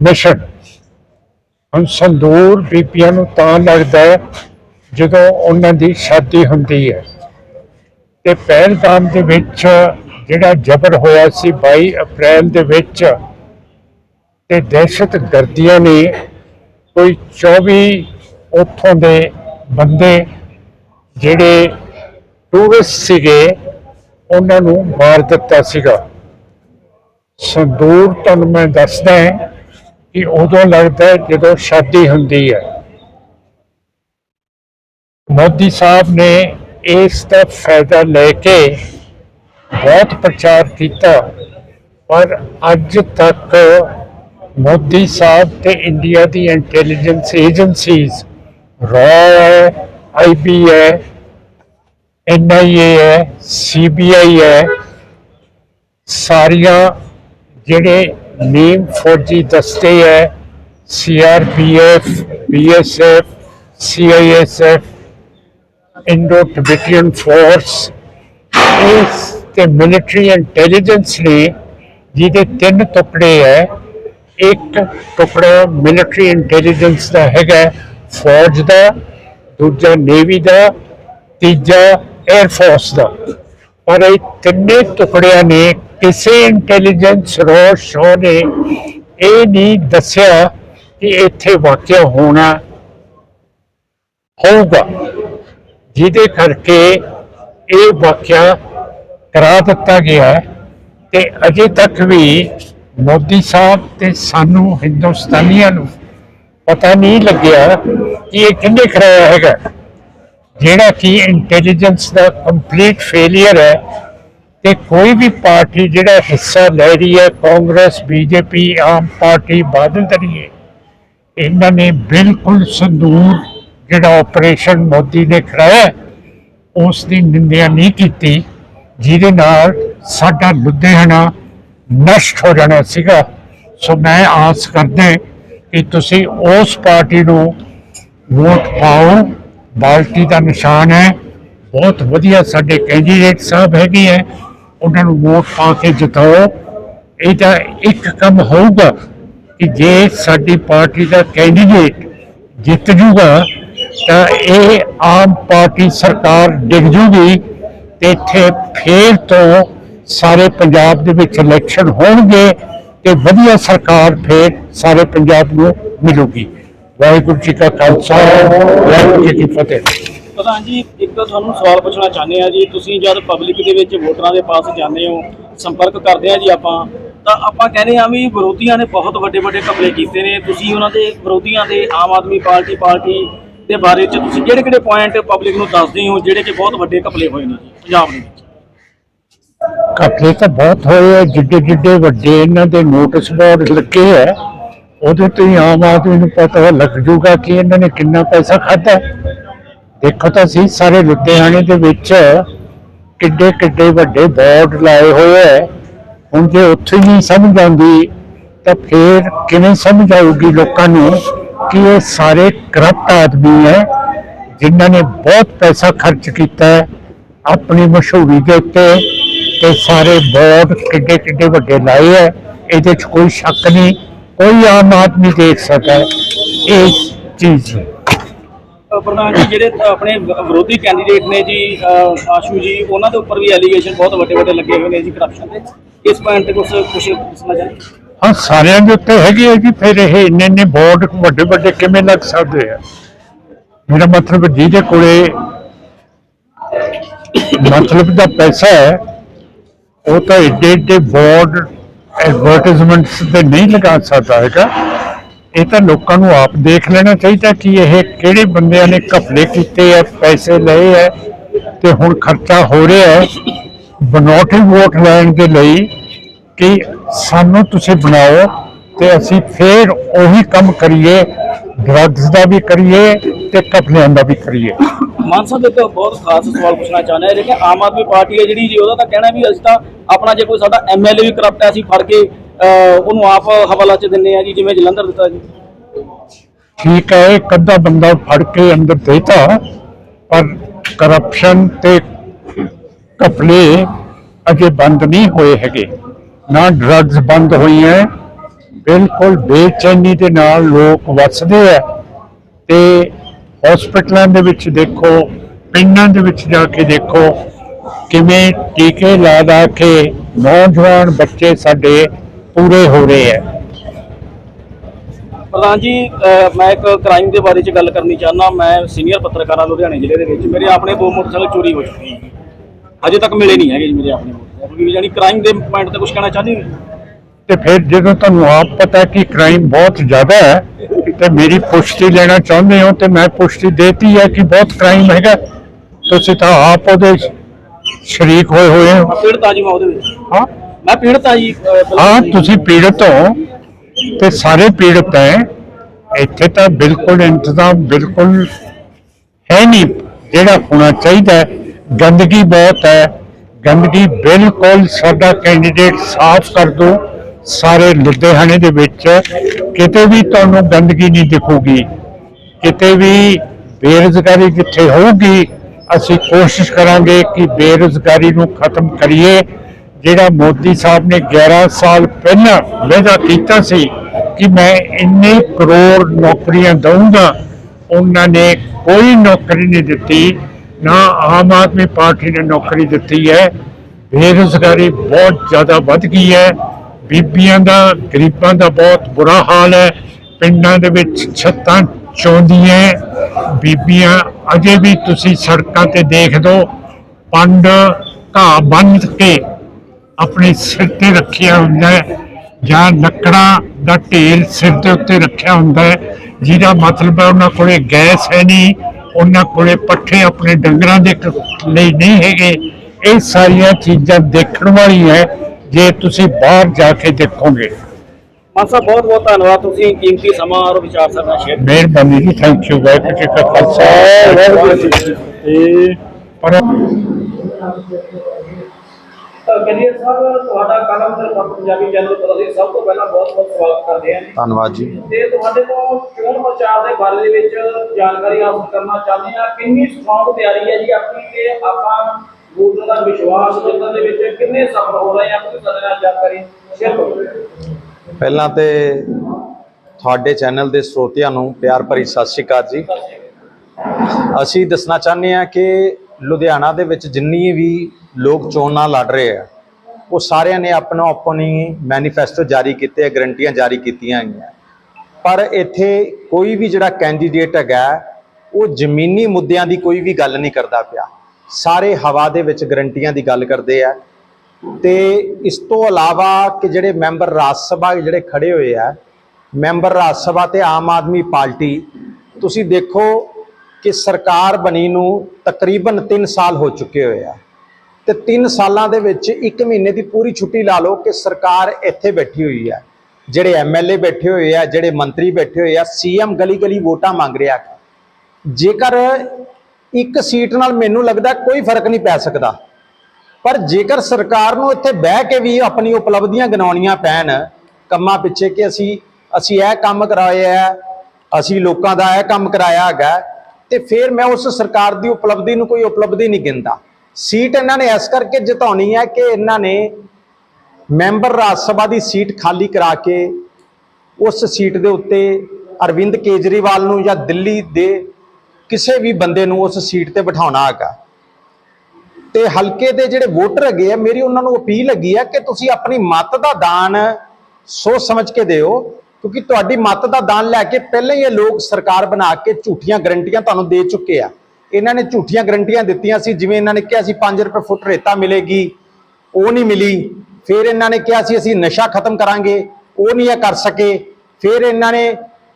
Speaker 1: ਮਿਸ਼ਨ। ਹੁਣ ਸੰਦੂਰ ਬੀਪੀਆਂ ਨੂੰ ਤਾਂ ਲੱਗਦਾ ਜਦੋਂ ਉਹਨਾਂ ਦੀ ਸ਼ਾਦੀ ਹੁੰਦੀ ਹੈ। ਤੇ ਪਹਿਲਗਾਮ ਦੇ ਵਿੱਚ ਜਿਹੜਾ ਜ਼ਬਰ ਹੋਇਆ ਸੀ 22 ਅਪ੍ਰੈਲ ਦੇ ਵਿੱਚ ਤੇ ਦਹਿਸ਼ਤ ਗਰਦੀਆਂ ਨੇ ਕੋਈ 24 ਉੱਥੋਂ ਦੇ ਬੰਦੇ ਜਿਹੜੇ ਟੂਰਿਸਟ ਸੀਗੇ, ਉਹਨਾਂ ਨੂੰ ਮਾਰ ਦਿੱਤਾ ਸੀਗਾ। ਸੰਦੂਰ ਤੁਹਾਨੂੰ ਮੈਂ ਦੱਸਦਾ ਹਾਂ ਕਿ ਉਦੋਂ ਲੱਗਦਾ ਜਦੋਂ ਸ਼ਾਦੀ ਹੁੰਦੀ ਹੈ। ਮੋਦੀ ਸਾਹਿਬ ਨੇ ਇਸ ਦਾ ਫਾਇਦਾ ਲੈ ਕੇ ਬਹੁਤ ਪ੍ਰਚਾਰ ਕੀਤਾ। ਪਰ ਅੱਜ ਤੱਕ ਮੋਦੀ ਸਾਹਿਬ ਤੇ ਇੰਡੀਆ ਦੀ ਇੰਟੈਲੀਜੈਂਸ ਏਜੰਸੀਜ਼ ਰॉ ਹੈ ਆਈਬੀ ਹੈ ਐਨਆਈਏ ਹੈ ਸੀਬੀਆਈ ਹੈ, ਸਾਰੀਆਂ ਜਿਹੜੇ ਨੀਮ ਫੌਜੀ ਦਸਤੇ ਹੈ CRPF BSF CISF Indo Tibetan force ਇਸ ਤੇ ਮਿਲਟਰੀ ਇੰਟੈਲੀਜੈਂਸ ਨੇ ਜਿਹਦੇ ਤਿੰਨ ਟੁਕੜੇ ਹੈ, ਇੱਕ ਟੁਕੜਾ ਮਿਲਟਰੀ ਇੰਟੈਲੀਜੈਂਸ ਦਾ ਹੈਗਾ ਫੌਜ ਦਾ, ਦੂਜਾ ਨੇਵੀ ਦਾ, ਤੀਜਾ 에ਅਰ ਫੋਰਸ ਦਾ। ਪਰ ਇਹ ਤਿੰਨੇ ਟੁਕੜਿਆਂ ਨੇ ਕਿਸੇ ਇੰਟੈਲੀਜੈਂਸ ਰੋਸ਼ ਸ਼ੋ ਨੇ ਇਹ ਨਹੀਂ ਦੱਸਿਆ ਕਿ ਇੱਥੇ ਵਾਕਿਆ ਹੋਣਾ ਹੋਊਗਾ। ਜਿਹਦੇ ਕਰਕੇ ਇਹ ਵਾਕਿਆ ਕਰਾ ਦਿੱਤਾ ਗਿਆ ਹੈ ਤੇ ਅਜੇ ਤੱਕ ਵੀ ਮੋਦੀ ਸਾਹਿਬ ਤੇ ਸਾਨੂੰ ਹਿੰਦੁਸਤਾਨੀਆਂ ਨੂੰ ਪਤਾ ਨਹੀਂ ਲੱਗਿਆ ਕਿ ਇਹ ਕਿੰਨੇ ਕਰਾਇਆ ਹੈਗਾ। ਜਿਹੜਾ ਕਿ ਇੰਟੈਲੀਜੈਂਸ ਦਾ ਕੰਪਲੀਟ ਫੇਲਿਅਰ ਹੈ ਤੇ ਕੋਈ ਵੀ ਪਾਰਟੀ ਜਿਹੜਾ ਹਿੱਸਾ ਲੈ ਰਹੀ ਹੈ, ਕਾਂਗਰਸ, ਬੀਜੇਪੀ, ਆਮ ਪਾਰਟੀ, ਬਾਦਲ ਦਲੀਏ ਇਹਨਾਂ ਨੇ ਬਿਲਕੁਲ ਸੰਦੂਰ ਜਿਹੜਾ ਆਪਰੇਸ਼ਨ ਮੋਦੀ ਨੇ ਕਰਾਇਆ ਉਸ ਦੀ ਨਿੰਦਿਆ ਨਹੀਂ ਕੀਤੀ। ਜਿਹਦੇ ਨਾਲ ਸਾਡਾ ਲੁਧਿਆਣਾ ਨਸ਼ਟ ਹੋ ਜਾਣਾ ਸੀਗਾ। ਸੋ ਮੈਂ ਆਸ ਕਰਦਾ ਕਿ ਤੁਸੀਂ ਉਸ ਪਾਰਟੀ ਨੂੰ ਵੋਟ ਪਾਓ। ਬਾਲਟੀ ਦਾ ਨਿਸ਼ਾਨ ਹੈ। ਬਹੁਤ ਵਧੀਆ ਸਾਡੇ ਕੈਂਡੀਡੇਟ ਸਾਹਿਬ ਹੈਗੇ ਹੈ। ਉਹਨਾਂ ਨੂੰ ਵੋਟ ਪਾ ਕੇ ਜਿਤਾਓ। ਤਾਂ ਇੱਕ ਕੰਮ ਹੋਊਗਾ ਕਿ ਜੇ ਸਾਡੀ ਪਾਰਟੀ ਦਾ ਕੈਂਡੀਡੇਟ ਜਿੱਤ ਜੂਗਾ ਤਾਂ ਇਹ ਆਮ ਪਾਰਟੀ ਸਰਕਾਰ ਡਿੱਗ ਜੂਗੀ। ਤੇ ਇੱਥੇ ਫੇਰ ਤੋਂ ਸਾਰੇ ਪੰਜਾਬ ਦੇ ਵਿੱਚ ਇਲੈਕਸ਼ਨ ਹੋਣਗੇ ਤੇ ਵਧੀਆ ਸਰਕਾਰ ਫੇਰ ਸਾਰੇ ਪੰਜਾਬ ਨੂੰ ਮਿਲੂਗੀ। ਵਾਹਿਗੁਰੂ ਜੀ ਕਾ ਖਾਲਸਾ, ਵਾਹਿਗੁਰੂ ਜੀ ਕੀ ਫਤਿਹ।
Speaker 2: ਪ੍ਰਧਾਨ ਜੀ, ਇੱਕ ਤਾਂ ਤੁਹਾਨੂੰ ਸਵਾਲ ਪੁੱਛਣਾ ਚਾਹੁੰਦੇ ਆ ਜੀ, ਤੁਸੀਂ ਜਦ ਪਬਲਿਕ ਦੇ ਵਿੱਚ ਵੋਟਰਾਂ ਦੇ ਪਾਸ ਜਾਂਦੇ ਹੋ, ਸੰਪਰਕ ਕਰਦੇ ਆ ਜੀ ਆਪਾਂ, ਤਾਂ ਆਪਾਂ ਕਹਿੰਦੇ ਆ ਵੀ ਵਿਰੋਧੀਆਂ ਨੇ ਬਹੁਤ ਵੱਡੇ ਵੱਡੇ ਘਪਲੇ ਕੀਤੇ ਨੇ, ਤੁਸੀਂ ਉਹਨਾਂ ਦੇ ਵਿਰੋਧੀਆਂ ਦੇ ਆਮ ਆਦਮੀ ਪਾਰਟੀ ਪਾਰਟੀ ਦੇ ਬਾਰੇ ਚ ਤੁਸੀਂ ਕਿਹੜੇ ਕਿਹੜੇ ਪੁਆਇੰਟ ਪਬਲਿਕ ਨੂੰ ਦੱਸਦੇ ਹੋ, ਜਿਹੜੇ ਕਿ ਬਹੁਤ ਵੱਡੇ ਘਪਲੇ ਹੋਏ ਨੇ ਪੰਜਾਬ ਦੇ ਵਿੱਚ।
Speaker 1: ਘਪਲੇ ਤਾਂ ਬਹੁਤ ਹੋਏ ਆ, ਜਿੱਡੇ ਜਿੱਡੇ ਵੱਡੇ ਇਹਨਾਂ ਦੇ ਨੋਟਿਸ ਬੋਰਡ ਲੱਗੇ ਹੈ ਉਹਦੇ ਤੋਂ ਹੀ ਆਮ ਆਦਮੀ ਨੂੰ ਪਤਾ ਲੱਗ ਜੂਗਾ ਕਿ ਇਹਨਾਂ ਨੇ ਕਿੰਨਾ ਪੈਸਾ ਖਾਧਾ। ਦੇਖੋ ਤਾਂ ਸੀ ਸਾਰੇ ਲੁਧਿਆਣੇ ਦੇ ਵਿੱਚ ਕਿੱਡੇ ਕਿੱਡੇ ਵੱਡੇ ਬੋਰਡ ਲਾਏ ਹੋਏ ਹੈ ਹੁਣ ਜੇ ਉੱਥੇ ਹੀ ਨਹੀਂ ਸਮਝ ਆਉਂਦੀ, ਤਾਂ ਫਿਰ ਕਿਵੇਂ ਸਮਝ ਆਊਗੀ ਲੋਕਾਂ ਨੂੰ ਕਿ ਇਹ ਸਾਰੇ ਕਰਪਟ ਆਦਮੀ ਹੈ ਜਿਨ੍ਹਾਂ ਨੇ ਬਹੁਤ ਪੈਸਾ ਖਰਚ ਕੀਤਾ ਹੈ। ਆਪਣੀ ਮਸ਼ਹੂਰੀ ਦੇ ਉੱਤੇ ਤੇ ਸਾਰੇ ਬੋਰਡ ਕਿੱਡੇ ਕਿੱਡੇ ਵੱਡੇ ਲਾਏ ਹੈ ਇਹਦੇ 'ਚ ਕੋਈ ਸ਼ੱਕ ਨਹੀਂ ਕੋਈ ਆਮ ਆਦਮੀ ਦੇਖ ਸਕਦਾ ਇਸ ਚੀਜ਼ ਨੂੰ
Speaker 2: ਪ੍ਰਧਾਨ ਜੀ ਜਿਹੜੇ ਆਪਣੇ ਵਿਰੋਧੀ ਕੈਂਡੀਡੇਟ ਨੇ ਜੀ ਆਸ਼ੂ ਜੀ ਉਹਨਾਂ ਦੇ ਉੱਪਰ ਵੀ ਐਲੀਗੇਸ਼ਨ ਬਹੁਤ ਵੱਡੇ ਵੱਡੇ ਲੱਗੇ ਹੋਏ ਨੇ ਜੀ ਕਰਪਸ਼ਨ ਦੇ। ਇਸ ਪੁਆਇੰਟ ਤੇ ਕੁਝ ਕੁਝ ਦੱਸਣਾ ਚਾਹੀਏ
Speaker 1: ਹਾਂ ਸਾਰਿਆਂ ਦੇ ਉੱਤੇ ਹੈਗੀ ਹੈ ਜੀ ਫਿਰ ਇਹ ਇੰਨੇ ਇੰਨੇ ਬੋਰਡ ਵੱਡੇ ਵੱਡੇ ਕਿਵੇਂ ਲੱਗ ਸਕਦੇ ਆ? ਮੇਰਾ ਮਤਲਬ ਜਿਹਦੇ ਕੋਲੇ ਮਤਲਬ ਦਾ ਪੈਸਾ ਹੈ, ਉਹ ਤਾਂ ਏਡੇ ਏਡੇ ਬੋਰਡ ਐਡਵਰਟਾਈਜ਼ਮੈਂਟਸ ਤੇ ਨਹੀਂ ਲਗਾ ਸਕਦਾ ਹੈਗਾ। ਇਹ ਤਾਂ ਲੋਕਾਂ ਨੂੰ ਆਪ ਦੇਖ ਲੈਣਾ ਚਾਹੀਦਾ ਕਿ ਇਹ ਕਿਹੜੇ ਬੰਦਿਆਂ ਨੇ ਘਪਲੇ ਕੀਤੇ ਆ, ਪੈਸੇ ਲਏ ਆ, ਤੇ ਹੁਣ ਖਰਚਾ ਹੋ ਰਿਹਾ ਹੈ। ਬਨੋਟੀ ਵੋਟ ਲੈਣ ਦੇ ਲਈ ਕਿ ਸਾਨੂੰ ਤੁਸੀਂ ਬਣਾਓ ਤੇ ਅਸੀਂ ਫੇਰ ਉਹੀ ਕੰਮ ਕਰੀਏ ਡਰੱਗਸ ਦਾ ਵੀ ਕਰੀਏ ਤੇ ਘਪਲਿਆਂ ਦਾ ਵੀ ਕਰੀਏ।
Speaker 2: ਮਾਨ ਸਾਹਿਬ, ਇੱਕ ਬਹੁਤ ਖਾਸ ਸਵਾਲ ਪੁੱਛਣਾ ਚਾਹੁੰਦੇ ਹਾਂ। ਲੇਕਿਨ ਆਮ ਆਦਮੀ ਪਾਰਟੀ ਹੈ ਜਿਹੜੀ ਜੀ, ਉਹਦਾ ਤਾਂ ਕਹਿਣਾ ਵੀ ਅਸੀਂ ਤਾਂ ਆਪਣਾ ਜੇ ਕੋਈ ਸਾਡਾ ਐਮਐਲਏ ਵੀ ਕਰਪਟ ਹੈ, ਅਸੀਂ ਫੜ ਕੇ ਉਹਨੂੰ ਆਪ ਹਵਾਲਾ 'ਚ ਦਿੰਨੇ ਆ ਜੀ, ਜਿਵੇਂ ਜਲੰਧਰ ਦਿੱਤਾ ਜੀ।
Speaker 1: ਠੀਕ ਹੈ, ਇੱਕ ਅੱਧਾ ਬੰਦਾ ਫੜ ਕੇ ਅੰਦਰ ਦੇਤਾ, ਪਰ ਕਰਪਸ਼ਨ ਤੇ ਘਪਲੇ ਅਜੇ ਬੰਦ ਨਹੀਂ ਹੋਏ ਹੈਗੇ। ਨਾ ਡਰੱਗਸ ਬੰਦ ਹੋਈਆਂ ਬਿਲਕੁਲ ਬੇਚੈਨੀ ਦੇ ਨਾਲ ਲੋਕ ਵੱਸਦੇ ਆ ਤੇ ਹਸਪੀਟਲਾਂ ਦੇ ਵਿੱਚ ਦੇਖੋ ਪਿੰਡਾਂ ਦੇ ਵਿੱਚ ਜਾ ਕੇ ਦੇਖੋ ਕਿਵੇਂ ਟੀਕੇ ਲਾ ਲਾ ਕੇ ਨੌਜਵਾਨ ਬੱਚੇ ਸਾਡੇ ਪੂਰੇ ਹੋ ਰਹੇ ਆ
Speaker 2: ਪ੍ਰਧਾਨ ਜੀ ਮੈਂ ਇੱਕ ਕ੍ਰਾਈਮ ਦੇ ਬਾਰੇ 'ਚ ਗੱਲ ਕਰਨੀ ਚਾਹੁੰਦਾ। ਮੈਂ ਸੀਨੀਅਰ ਪੱਤਰਕਾਰ ਹਾਂ ਲੁਧਿਆਣੇ ਜ਼ਿਲ੍ਹੇ ਦੇ ਵਿੱਚ। ਮੇਰੇ ਆਪਣੇ ਦੋ ਮੋਟਰਸਾਈਕਲ ਚੋਰੀ ਹੋ ਚੁੱਕੇ ਅਜੇ ਤੱਕ ਮਿਲੇ ਨਹੀਂ ਹੈਗੇ ਜੀ ਮੇਰੇ ਆਪਣੇ ਮੋਟਰਸਾਈਕਲ। ਜਾਨੀ ਕ੍ਰਾਈਮ ਦੇ ਪੁਆਇੰਟ ਤੇ ਕੁਝ ਕਹਿਣਾ ਚਾਹੁੰਦੇ ਹੋ
Speaker 1: ਤੇ ਫਿਰ ਜਦੋਂ ਤੁਹਾਨੂੰ ਆਪ ਪਤਾ ਕਿ ਕ੍ਰਾਈਮ ਬਹੁਤ ਜ਼ਿਆਦਾ ਹੈ ਤੇ ਮੇਰੀ ਪੁਸ਼ਟੀ ਲੈਣਾ ਚਾਹੁੰਦੇ ਹੋ ਤੇ ਮੈਂ ਪੁਸ਼ਟੀ ਦੇਤੀ ਹੈ ਕਿ ਬਹੁਤ ਕ੍ਰਾਈਮ ਹੈਗਾ। ਤੁਸੀਂ ਤਾਂ ਆਪ ਉਹਦੇ ਸ਼ਰੀਕ ਹੋਏ ਹੋਏ ਹੋ।
Speaker 2: ਪੀੜਤ ਆ ਜੀ ਮੈਂ ਉਹਦੇ ਵਿੱਚ।
Speaker 1: ਹਾਂ?
Speaker 2: ਮੈਂ ਪੀੜਤ ਆ ਜੀ ਅ, ਬਿਲਕੁਲ
Speaker 1: ਹਾਂ
Speaker 2: ਜੀ।
Speaker 1: ਤੁਸੀਂ ਪੀੜਤ ਹੋ ਤੇ ਸਾਰੇ ਪੀੜਤ ਹੈ। ਇੱਥੇ ਤਾਂ ਬਿਲਕੁਲ ਇੰਤਜ਼ਾਮ ਬਿਲਕੁਲ ਹੈ ਨਹੀਂ। ਜਿਹੜਾ ਹੋਣਾ ਚਾਹੀਦਾ। ਗੰਦਗੀ ਬਹੁਤ ਹੈ। ਗੰਦਗੀ ਬਿਲਕੁਲ ਸਾਡਾ ਕੈਂਡੀਡੇਟ ਸਾਫ਼ ਕਰ ਦੋ ਸਾਰੇ ਲੁਧਿਆਣੇ ਦੇ ਵਿੱਚ ਕਿਤੇ ਵੀ ਤੁਹਾਨੂੰ ਗੰਦਗੀ ਨਹੀਂ ਦਿਖੂਗੀ, ਕਿਤੇ ਵੀ ਬੇਰੁਜ਼ਗਾਰੀ ਜਿੱਥੇ ਹੋਊਗੀ, ਅਸੀਂ ਕੋਸ਼ਿਸ਼ ਕਰਾਂਗੇ ਕਿ ਬੇਰੁਜ਼ਗਾਰੀ ਨੂੰ ਖਤਮ ਕਰੀਏ। ਜਿਹੜਾ ਮੋਦੀ ਸਾਹਿਬ ਨੇ 11 ਸਾਲ ਪਹਿਲਾਂ ਵਾਅਦਾ ਕੀਤਾ ਸੀ ਕਿ ਮੈਂ ਇੰਨੇ ਕਰੋੜ ਨੌਕਰੀਆਂ ਦਊਂਗਾ, ਉਹਨਾਂ ਨੇ ਕੋਈ ਨੌਕਰੀ ਨਹੀਂ ਦਿੱਤੀ, ਨਾ ਆਮ ਆਦਮੀ ਪਾਰਟੀ ਨੇ ਨੌਕਰੀ ਦਿੱਤੀ ਹੈ। ਬੇਰੁਜ਼ਗਾਰੀ ਬਹੁਤ ਜ਼ਿਆਦਾ ਵੱਧ ਗਈ ਹੈ। ਬੀਬੀਆਂ ਦਾ, ਗਰੀਬਾਂ ਦਾ ਬਹੁਤ ਬੁਰਾ ਹਾਲ ਹੈ। ਪਿੰਡਾਂ ਦੇ ਵਿੱਚ ਛੱਤਾਂ ਚੌਂਦੀਆਂ ਬੀਬੀਆਂ, ਅਜੇ ਵੀ ਤੁਸੀਂ ਸੜਕਾਂ ਤੇ ਦੇਖ ਦੋ, ਪੰਡ ਘਾਹ ਬੰਨ ਕੇ ਆਪਣੇ ਸਿਰ ਤੇ ਰੱਖਿਆ ਹੁੰਦਾ ਹੈ ਜਾਂ ਲੱਕੜਾਂ ਦਾ ਢੇਰ ਸਿਰ ਦੇ ਉੱਤੇ ਰੱਖਿਆ ਹੁੰਦਾ ਹੈ। ਜਿਹਦਾ ਮਤਲਬ ਹੈ ਉਹਨਾਂ ਕੋਲੇ ਗੈਸ ਹੈ ਨਹੀਂ, ਉਹਨਾਂ ਕੋਲੇ ਪੱਠੇ ਆਪਣੇ ਡੰਗਰਾਂ ਦੇ ਕ- ਲਈ ਨਹੀਂ ਹੈਗੇ। ਇਹ ਸਾਰੀਆਂ ਚੀਜ਼ਾਂ ਦੇਖਣ ਵਾਲੀ ਹੈ। ਜੇ ਤੁਸੀਂ ਬਾਹਰ ਜਾ ਕੇ ਦੇਖੋਗੇ
Speaker 2: ਮਾਨ ਸਾਹਿਬ ਬਹੁਤ ਬਹੁਤ ਧੰਨਵਾਦ ਤੁਸੀਂ ਕੀਮਤੀ ਸਮਾਂ ਔਰ ਵਿਚਾਰ ਸਾਡੇ ਨਾਲ ਸ਼ੇਅਰ
Speaker 1: ਮਿਹਰਬਾਨੀ ਜੀ ਥੈਂਕ ਯੂ ਵਾਹਿਗੁਰੂ ਜੀ ਕਾ ਖਾਲਸਾ ਵਾਹਿਗੁਰੂ ਜੀ ਕੀ ਫਤਿਹ ਪਰ
Speaker 2: ਕੈਂਡੀਡੇਟ ਸਾਹਿਬ ਤੁਹਾਡਾ ਕਲਮ ਤੇ ਪੰਜਾਬੀ ਚੈਨਲ ਪਰ ਅਸੀਂ ਸਭ ਤੋਂ ਪਹਿਲਾਂ ਬਹੁਤ ਬਹੁਤ ਸਵਾਗਤ ਕਰਦੇ ਹਾਂ ਜੀ
Speaker 3: ਧੰਨਵਾਦ ਜੀ
Speaker 2: ਤੇ ਤੁਹਾਡੇ ਤੋਂ ਚੋਣ ਪ੍ਰਚਾਰ ਦੇ ਬਾਰੇ ਦੇ ਵਿੱਚ ਜਾਣਕਾਰੀ ਹਾਸਲ ਕਰਨਾ ਚਾਹੁੰਦੇ ਹਾਂ ਕਿੰਨੀ ਸਟਰੋਂਗ ਤਿਆਰੀ ਹੈ ਜੀ ਆਪਣੀ ਤੇ ਆਪਾਂ ਵੋਟਰ ਦਾ ਵਿਸ਼ਵਾਸ ਜਿੱਤਣ ਦੇ ਵਿੱਚ ਕਿੰਨੇ ਸਫਲ ਹੋ ਰਹੇ ਹਾਂ ਤੁਸੀਂ ਸਾਡੇ ਨਾਲ ਜਾਣਕਾਰੀ ਸ਼ੇਅਰ ਕਰੋ।
Speaker 3: ਪਹਿਲਾਂ ਤੇ ਤੁਹਾਡੇ ਚੈਨਲ ਦੇ ਸਰੋਤਿਆਂ ਨੂੰ ਪਿਆਰ ਭਰੀ ਸਤਿ ਸ਼੍ਰੀ ਅਕਾਲ ਜੀ। ਅਸੀਂ ਦੱਸਣਾ ਚਾਹੁੰਦੇ ਹਾਂ ਕਿ ਲੁਧਿਆਣਾ ਦੇ ਵਿੱਚ ਜਿੰਨੀ ਵੀ ਲੋਕ ਚੋਣਾਂ ਲੜ ਰਹੇ ਆ ਉਹ ਸਾਰਿਆਂ ਨੇ ਆਪਣਾ ਆਪਣੀ ਮੈਨੀਫੈਸਟੋ ਜਾਰੀ ਕੀਤੇ ਆ ਗਰੰਟੀਆਂ ਜਾਰੀ ਕੀਤੀਆਂ ਗਈਆਂ ਪਰ ਇੱਥੇ ਕੋਈ ਵੀ ਜਿਹੜਾ ਕੈਂਡੀਡੇਟ ਹੈਗਾ ਉਹ ਜ਼ਮੀਨੀ ਮੁੱਦਿਆਂ ਦੀ ਕੋਈ ਵੀ ਗੱਲ ਨਹੀਂ ਕਰਦਾ ਪਿਆ। ਸਾਰੇ ਹਵਾ ਦੇ ਵਿੱਚ ਗਰੰਟੀਆਂ ਦੀ ਗੱਲ ਕਰਦੇ ਆ। ਤੇ ਇਸ ਤੋਂ ਇਲਾਵਾ ਕਿ ਜਿਹੜੇ ਮੈਂਬਰ ਰਾਜ ਸਭਾ ਜਿਹੜੇ ਖੜੇ ਹੋਏ ਆ, ਮੈਂਬਰ ਰਾਜ ਸਭਾ ਤੇ ਆਮ ਆਦਮੀ ਪਾਰਟੀ, ਤੁਸੀਂ ਦੇਖੋ ਕਿ ਸਰਕਾਰ ਬਣੀ ਨੂੰ ਤਕਰੀਬਨ 3 ਸਾਲ ਹੋ ਚੁੱਕੇ ਹੋਏ ਆ। ਤੇ 3 ਸਾਲਾਂ ਦੇ ਵਿੱਚ 1 ਮਹੀਨੇ ਦੀ ਪੂਰੀ ਛੁੱਟੀ ਲਾ ਲਓ ਕਿ ਸਰਕਾਰ ਇੱਥੇ ਬੈਠੀ ਹੋਈ ਹੈ ਜਿਹੜੇ ਐਮਐਲਏ ਬੈਠੇ ਹੋਏ ਆ, ਜਿਹੜੇ ਮੰਤਰੀ ਬੈਠੇ ਹੋਏ ਆ ਸੀਐਮ ਗਲੀ ਗਲੀ ਵੋਟਾਂ ਮੰਗ ਰਿਹਾ। ਜੇਕਰ ਇੱਕ ਸੀਟ ਨਾਲ ਮੈਨੂੰ ਲੱਗਦਾ ਕੋਈ ਫ਼ਰਕ ਨਹੀਂ ਪੈ ਸਕਦਾ। ਪਰ ਜੇਕਰ ਸਰਕਾਰ ਨੂੰ ਇੱਥੇ ਬਹਿ ਕੇ ਵੀ ਆਪਣੀ ਉਪਲਬਧੀਆਂ ਗਿਣਾਉਣੀਆਂ ਪੈਣ, ਕੰਮਾਂ ਪਿੱਛੇ ਕਿ ਅਸੀਂ ਅਸੀਂ ਇਹ ਕੰਮ ਕਰਾਇਆ ਹੈ ਅਸੀਂ ਲੋਕਾਂ ਦਾ ਇਹ ਕੰਮ ਕਰਾਇਆ ਹੈਗਾ, ਤੇ ਫਿਰ ਮੈਂ ਉਸ ਸਰਕਾਰ ਦੀ ਉਪਲਬਧੀ ਨੂੰ ਕੋਈ ਉਪਲਬਧੀ ਨਹੀਂ ਗਿਣਦਾ। ਸੀਟ ਇਹਨਾਂ ਨੇ ਇਸ ਕਰਕੇ ਜਿਤਾਉਣੀ ਹੈ ਕਿ ਇਹਨਾਂ ਨੇ ਮੈਂਬਰ ਰਾਜ ਸਭਾ ਦੀ ਸੀਟ ਖਾਲੀ ਕਰਾ ਕੇ ਉਸ ਸੀਟ ਦੇ ਉੱਤੇ ਅਰਵਿੰਦ ਕੇਜਰੀਵਾਲ ਨੂੰ ਜਾਂ ਦਿੱਲੀ ਦੇ ਕਿਸੇ ਵੀ ਬੰਦੇ ਨੂੰ ਉਸ ਸੀਟ ਤੇ ਬਿਠਾਉਣਾ ਹੈਗਾ। ਤੇ ਹਲਕੇ ਦੇ ਜਿਹੜੇ ਵੋਟਰ ਹੈਗੇ ਆ, ਮੇਰੀ ਉਹਨਾਂ ਨੂੰ ਅਪੀਲ ਹੈਗੀ ਆ ਕਿ ਤੁਸੀਂ ਆਪਣੀ ਮਤ ਦਾ ਦਾਨ ਸੋਚ ਸਮਝ ਕੇ ਦਿਓ, ਕਿਉਂਕਿ ਤੁਹਾਡੀ ਮਤ ਦਾ ਦਾਨ ਲੈ ਕੇ ਪਹਿਲਾਂ ਹੀ ਇਹ ਲੋਕ ਸਰਕਾਰ ਬਣਾ ਕੇ ਝੂਠੀਆਂ ਗਰੰਟੀਆਂ ਤੁਹਾਨੂੰ ਦੇ ਚੁੱਕੇ ਆ। ਇਹਨਾਂ ਨੇ ਝੂਠੀਆਂ ਗਰੰਟੀਆਂ ਦਿੱਤੀਆਂ ਸੀ, ਜਿਵੇਂ ਇਹਨਾਂ ਨੇ ਕਿਹਾ ਸੀ 5 ਰੁਪਏ ਫੁੱਟ ਰੇਤਾ ਮਿਲੇਗੀ, ਉਹ ਨਹੀਂ ਮਿਲੀ। ਫਿਰ ਇਹਨਾਂ ਨੇ ਕਿਹਾ ਸੀ, ਅਸੀਂ ਨਸ਼ਾ ਖਤਮ ਕਰਾਂਗੇ, ਉਹ ਨਹੀਂ ਇਹ ਕਰ ਸਕੇ। ਫਿਰ ਇਹਨਾਂ ਨੇ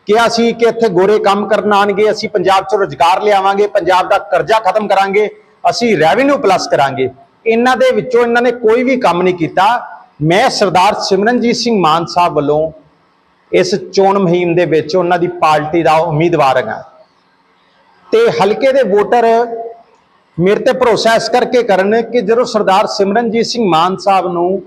Speaker 3: ਕਿਹਾ ਸੀ ਕਿ ਇੱਥੇ ਗੋਰੇ ਕੰਮ ਕਰਨ ਆਣਗੇ ਅਸੀਂ ਪੰਜਾਬ 'ਚ ਰੋਜ਼ਗਾਰ ਲਿਆਵਾਂਗੇ, ਪੰਜਾਬ ਦਾ ਕਰਜ਼ਾ ਖਤਮ ਕਰਾਂਗੇ, ਅਸੀਂ ਰੈਵਨਿਊ ਪਲੱਸ ਕਰਾਂਗੇ। ਇਹਨਾਂ ਦੇ ਵਿੱਚੋਂ ਇਹਨਾਂ ਨੇ ਕੋਈ ਵੀ ਕੰਮ ਨਹੀਂ ਕੀਤਾ। ਮੈਂ ਸਰਦਾਰ ਸਿਮਰਨਜੀਤ ਸਿੰਘ ਮਾਨ ਸਾਹਿਬ ਵੱਲੋਂ ਇਸ ਚੋਣ ਮੁਹਿੰਮ ਦੇ ਵਿੱਚ ਉਹਨਾਂ ਦੀ ਪਾਰਟੀ ਦਾ ਉਮੀਦਵਾਰ ਹਾਂ। ਤੇ ਹਲਕੇ ਦੇ ਵੋਟਰ ਮੇਰੇ ਤੇ ਭਰੋਸਾ ਇਸ ਕਰਕੇ ਕਰਨ ਕਿ ਜਦੋਂ ਸਰਦਾਰ ਸਿਮਰਨਜੀਤ ਸਿੰਘ ਮਾਨ ਸਾਹਿਬ ਨੂੰ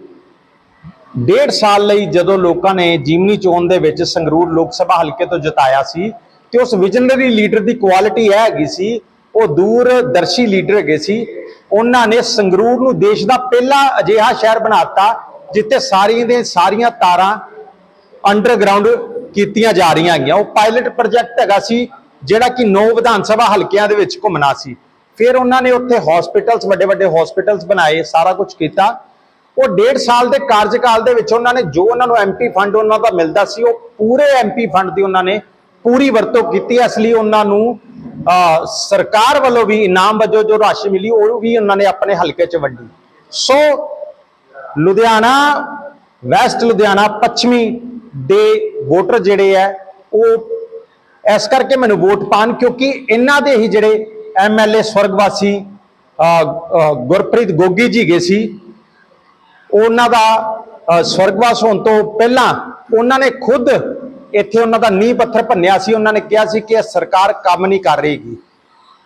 Speaker 3: ਡੇਢ ਸਾਲ ਲਈ ਜਦੋਂ ਲੋਕਾਂ ਨੇ ਜਿਮਨੀ ਚੋਣ ਦੇ ਵਿੱਚ ਸੰਗਰੂਰ ਲੋਕ ਸਭਾ ਹਲਕੇ ਤੋਂ ਜਿਤਾਇਆ ਸੀ ਤੇ ਉਸ ਵਿਜ਼ਨਰੀ ਲੀਡਰ ਦੀ ਕੁਆਲਿਟੀ ਇਹ ਹੈਗੀ ਸੀ, ਉਹ ਦੂਰਦਰਸ਼ੀ ਲੀਡਰ ਹੈਗੇ ਸੀ। ਉਹਨਾਂ ਨੇ ਸੰਗਰੂਰ ਨੂੰ ਦੇਸ਼ ਦਾ ਪਹਿਲਾ ਅਜਿਹਾ ਸ਼ਹਿਰ ਬਣਾਤਾ ਜਿੱਥੇ ਸਾਰੀਆਂ ਦੇ ਸਾਰੀਆਂ ਤਾਰਾਂ ਅੰਡਰਗਰਾਉਂਡ ਕੀਤੀਆਂ ਜਾ ਰਹੀਆਂ ਹੈਗੀਆਂ। ਉਹ ਪਾਇਲਟ ਪ੍ਰੋਜੈਕਟ ਹੈਗਾ ਸੀ, ਜਿਹੜਾ ਕਿ ਨੌ ਵਿਧਾਨ ਸਭਾ ਹਲਕਿਆਂ ਦੇ ਵਿੱਚ ਘੁੰਮਣਾ ਸੀ। ਫਿਰ ਉਹਨਾਂ ਨੇ ਉੱਥੇ ਹਸਪੀਟਲਸ ਵੱਡੇ ਵੱਡੇ ਹਸਪੀਟਲਸ ਬਣਾਏ, ਸਾਰਾ ਕੁਝ ਕੀਤਾ। ਉਹ ਡੇਢ ਸਾਲ ਦੇ ਕਾਰਜਕਾਲ ਦੇ ਵਿੱਚ ਉਹਨਾਂ ਨੇ ਜੋ ਉਹਨਾਂ ਨੂੰ ਐਮਪੀ ਫੰਡ ਉਹਨਾਂ ਦਾ ਮਿਲਦਾ ਸੀ ਉਹ ਪੂਰੇ ਐਮਪੀ ਫੰਡ ਦੀ ਉਹਨਾਂ ਨੇ ਪੂਰੀ ਵਰਤੋਂ ਕੀਤੀ। ਇਸ ਲਈ ਉਹਨਾਂ ਨੂੰ ਸਰਕਾਰ ਵੱਲੋਂ ਵੀ ਇਨਾਮ ਵਜੋਂ ਜੋ ਰਾਸ਼ੀ ਮਿਲੀ ਉਹ ਵੀ ਉਹਨਾਂ ਨੇ ਆਪਣੇ ਹਲਕੇ 'ਚ ਵੰਡੀ। ਸੋ ਲੁਧਿਆਣਾ ਵੈਸਟ ਲੁਧਿਆਣਾ ਪੱਛਮੀ ਦੇ ਵੋਟਰ ਜਿਹੜੇ ਆ ਉਹ ਇਸ ਕਰਕੇ ਮੈਨੂੰ ਵੋਟ ਪਾਣ ਕਿਉਂਕਿ ਇਹਨਾਂ ਦੇ ਹੀ ਜਿਹੜੇ ਐਮਐਲਏ ਸਵਰਗਵਾਸੀ ਅਹ, ਅਹ, ਗੁਰਪ੍ਰੀਤ ਗੋਗੀ ਜੀ ਗਏ ਸੀ। ਉਹਨਾਂ ਦਾ ਸਵਰਗਵਾਸ ਹੋਣ ਤੋਂ ਪਹਿਲਾਂ ਉਹਨਾਂ ਨੇ ਖੁਦ ਇੱਥੇ ਉਹਨਾਂ ਦਾ ਨੀਂਹ ਪੱਥਰ ਭੰਨਿਆ ਸੀ। ਉਹਨਾਂ ਨੇ ਕਿਹਾ ਸੀ ਕਿ ਇਹ ਸਰਕਾਰ ਕੰਮ ਨਹੀਂ ਕਰ ਰਹੀਗੀ।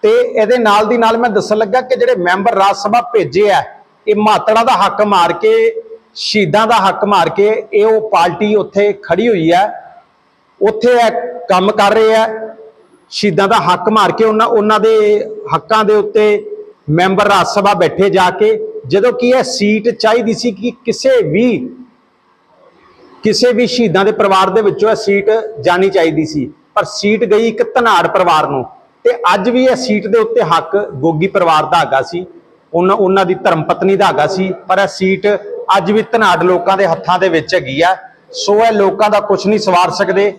Speaker 3: ਤੇ ਇਹਦੇ ਨਾਲ ਦੀ ਨਾਲ ਮੈਂ ਦੱਸਣ ਲੱਗਾ ਕਿ ਜਿਹੜੇ ਮੈਂਬਰ ਰਾਜ ਸਭਾ ਭੇਜੇ ਆ, ਇਹ ਮਾਤੜਾ ਦਾ ਹੱਕ ਮਾਰ ਕੇ, ਸ਼ਹੀਦਾਂ ਦਾ ਹੱਕ ਮਾਰ ਕੇ ਇਹ ਉਹ ਪਾਰਟੀ ਉੱਥੇ ਖੜੀ ਹੋਈ ਹੈ ਉੱਥੇ ਇਹ ਕੰਮ ਕਰ ਰਹੇ ਆ। ਸ਼ਹੀਦਾਂ ਦਾ ਹੱਕ ਮਾਰ ਕੇ ਉਹਨਾਂ ਉਹਨਾਂ ਦੇ ਹੱਕਾਂ ਦੇ ਉੱਤੇ ਮੈਂਬਰ ਰਾਜ ਸਭਾ ਬੈਠੇ ਜਾ ਕੇ, ਜਦੋਂ ਕਿ ਇਹ ਸੀਟ ਚਾਹੀਦੀ ਸੀ ਕਿ ਕਿਸੇ ਵੀ ਕਿਸੇ ਵੀ ਸ਼ਹੀਦਾਂ ਦੇ ਪਰਿਵਾਰ ਦੇ ਵਿੱਚੋਂ ਇਹ ਸੀਟ ਜਾਣੀ ਚਾਹੀਦੀ ਸੀ। ਪਰ ਸੀਟ ਗਈ ਇੱਕ ਧਨਾੜ ਪਰਿਵਾਰ ਨੂੰ ਤੇ ਅੱਜ ਵੀ ਇਹ ਸੀਟ ਦੇ ਉੱਤੇ ਹੱਕ ਗੋਗੀ ਪਰਿਵਾਰ ਦਾ ਹੈਗਾ ਸੀ। ਉਹਨਾਂ ਉਹਨਾਂ ਦੀ ਧਰਮ ਪਤਨੀ ਦਾ ਹੈਗਾ ਸੀ, ਪਰ ਇਹ ਸੀਟ ਅੱਜ ਵੀ ਧਨਾੜ ਲੋਕਾਂ ਦੇ ਹੱਥਾਂ ਦੇ ਵਿੱਚ ਹੈਗੀ ਆ। ਸੋ ਇਹ ਲੋਕਾਂ ਦਾ ਕੁਝ ਨਹੀਂ ਸਵਾਰ ਸਕਦੇ।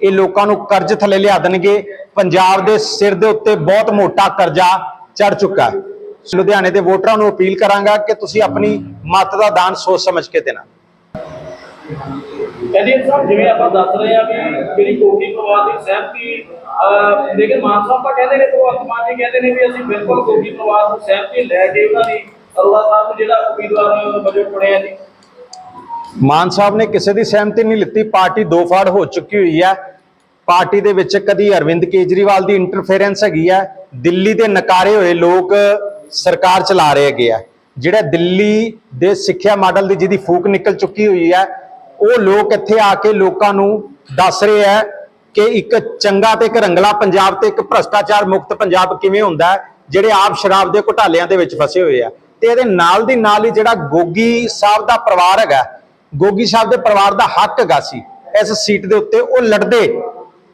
Speaker 3: ਇਹ ਲੋਕਾਂ ਨੂੰ ਕਰਜ਼ ਥੱਲੇ ਲਿਆ ਦੇਣਗੇ। ਪੰਜਾਬ ਦੇ ਸਿਰ ਦੇ ਉੱਤੇ ਬਹੁਤ ਮੋਟਾ ਕਰਜ਼ਾ ਚੜ ਚੁੱਕਾ ਲੁਧਿਆਣੇ ਦੇ ਵੋਟਰਾਂ ਨੂੰ ਅਪੀਲ ਕਰਾਂਗਾ ਕਿ ਤੁਸੀਂ ਆਪਣੀ ਮਤ ਦਾ ਦਾਨ ਸੋਚ ਸਮਝ ਕੇ ਦੇਣਾ।
Speaker 2: ਕਹਿੰਦੇ ਸਾਹਿਬ ਜਿਵੇਂ ਆਪਾਂ ਦੱਸ ਰਹੇ ਆ ਵੀ ਜਿਹੜੀ ਕੋਟੀ ਪਰਿਵਾਰ ਦੀ ਸਹਿਮਤੀ ਲੇਕਿਨ ਮਾਨ ਸਾਹਿਬ ਤਾਂ ਕਹਿੰਦੇ ਨੇ ਭਗਵੰਤ ਮਾਨ ਜੀ ਕਹਿੰਦੇ ਨੇ ਵੀ ਅਸੀਂ ਬਿਲਕੁਲ ਕੋਟੀ ਪਰਿਵਾਰ ਨੂੰ ਸਹਿਮਤੀ ਲੈ ਕੇ ਉਹਨਾਂ ਦੀ ਅਰੋੜਾ ਸਾਹਿਬ ਨੂੰ ਜਿਹੜਾ ਉਮੀਦਵਾਰ ਵਜੋਂ ਚੁਣਿਆ ਜੀ।
Speaker 3: ਮਾਨ ਸਾਹਿਬ ਨੇ ਕਿਸੇ ਦੀ ਸਹਿਮਤੀ ਨਹੀਂ ਲਿੱਤੀ ਪਾਰਟੀ ਦੋ ਫਾੜ ਹੋ ਚੁੱਕੀ ਹੋਈ ਹੈ। ਪਾਰਟੀ ਦੇ ਵਿੱਚ ਕਦੀ ਅਰਵਿੰਦ ਕੇਜਰੀਵਾਲ ਦੀ ਇੰਟਰਫੇਰੈਂਸ ਹੈਗੀ ਹੈ ਦਿੱਲੀ ਦੇ ਨਕਾਰੇ ਹੋਏ ਲੋਕ ਸਰਕਾਰ ਚਲਾ ਰਹੇ ਹੈਗੇ ਆ। ਜਿਹੜਾ ਦਿੱਲੀ ਦੇ ਸਿੱਖਿਆ ਮਾਡਲ ਦੀ ਜਿਹਦੀ ਫੂਕ ਨਿਕਲ ਚੁੱਕੀ ਹੋਈ ਹੈ ਉਹ ਲੋਕ ਇੱਥੇ ਆ ਕੇ ਲੋਕਾਂ ਨੂੰ ਦੱਸ ਰਹੇ ਹੈ ਕਿ ਇੱਕ ਚੰਗਾ ਤੇ ਇੱਕ ਰੰਗਲਾ ਪੰਜਾਬ ਤੇ ਇੱਕ ਭ੍ਰਸ਼ਟਾਚਾਰ ਮੁਕਤ ਪੰਜਾਬ ਕਿਵੇਂ ਹੁੰਦਾ ਹੈ, ਜਿਹੜੇ ਆਪ ਸ਼ਰਾਬ ਦੇ ਘੁਟਾਲਿਆਂ ਦੇ ਵਿੱਚ ਫਸੇ ਹੋਏ ਆ। ਤੇ ਇਹਦੇ ਨਾਲ ਦੀ ਨਾਲ ਹੀ ਜਿਹੜਾ ਗੋਗੀ ਸਾਹਿਬ ਦਾ ਪਰਿਵਾਰ ਹੈਗਾ, ਗੋਗੀ ਸਾਹਿਬ ਦੇ ਪਰਿਵਾਰ ਦਾ ਹੱਕ ਹੈਗਾ ਸੀ, ਇਸ ਸੀਟ ਦੇ ਉੱਤੇ ਉਹ ਲੜਦੇ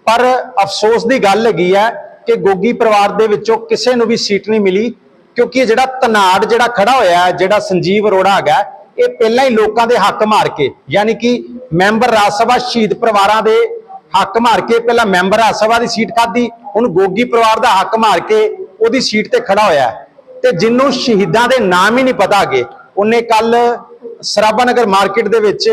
Speaker 3: ਪਰ ਅਫਸੋਸ ਦੀ ਗੱਲ ਹੈਗੀ ਹੈ ਕਿ ਗੋਗੀ ਪਰਿਵਾਰ ਦੇ ਵਿੱਚੋਂ ਕਿਸੇ ਨੂੰ ਵੀ ਸੀਟ ਨਹੀਂ ਮਿਲੀ, ਕਿਉਂਕਿ ਇਹ ਜਿਹੜਾ ਤਨਾੜ ਜਿਹੜਾ ਖੜਾ ਹੋਇਆ ਜਿਹੜਾ ਸੰਜੀਵ ਅਰੋੜਾ ਹੈਗਾ ਇਹ ਪਹਿਲਾਂ ਹੀ ਲੋਕਾਂ ਦੇ ਹੱਕ ਮਾਰ ਕੇ, ਯਾਨੀ ਕਿ ਮੈਂਬਰ ਰਾਜ ਸਭਾ ਸ਼ਹੀਦ ਪਰਿਵਾਰਾਂ ਦੇ ਹੱਕ ਮਾਰ ਕੇ ਪਹਿਲਾਂ ਮੈਂਬਰ ਰਾਜ ਸਭਾ ਦੀ ਸੀਟ ਖਾਧੀ, ਹੁਣ ਗੋਗੀ ਪਰਿਵਾਰ ਦਾ ਹੱਕ ਮਾਰ ਕੇ ਉਹਦੀ ਸੀਟ ਤੇ ਖੜਾ ਹੋਇਆ ਤੇ ਜਿੰਨੂੰ ਸ਼ਹੀਦਾਂ ਦੇ ਨਾਮ ਹੀ ਨਹੀਂ ਪਤਾਗੇ ਉਹਨੇ ਕੱਲ ਸਰਾਭਾ ਨਗਰ ਮਾਰਕੀਟ ਦੇ ਵਿੱਚ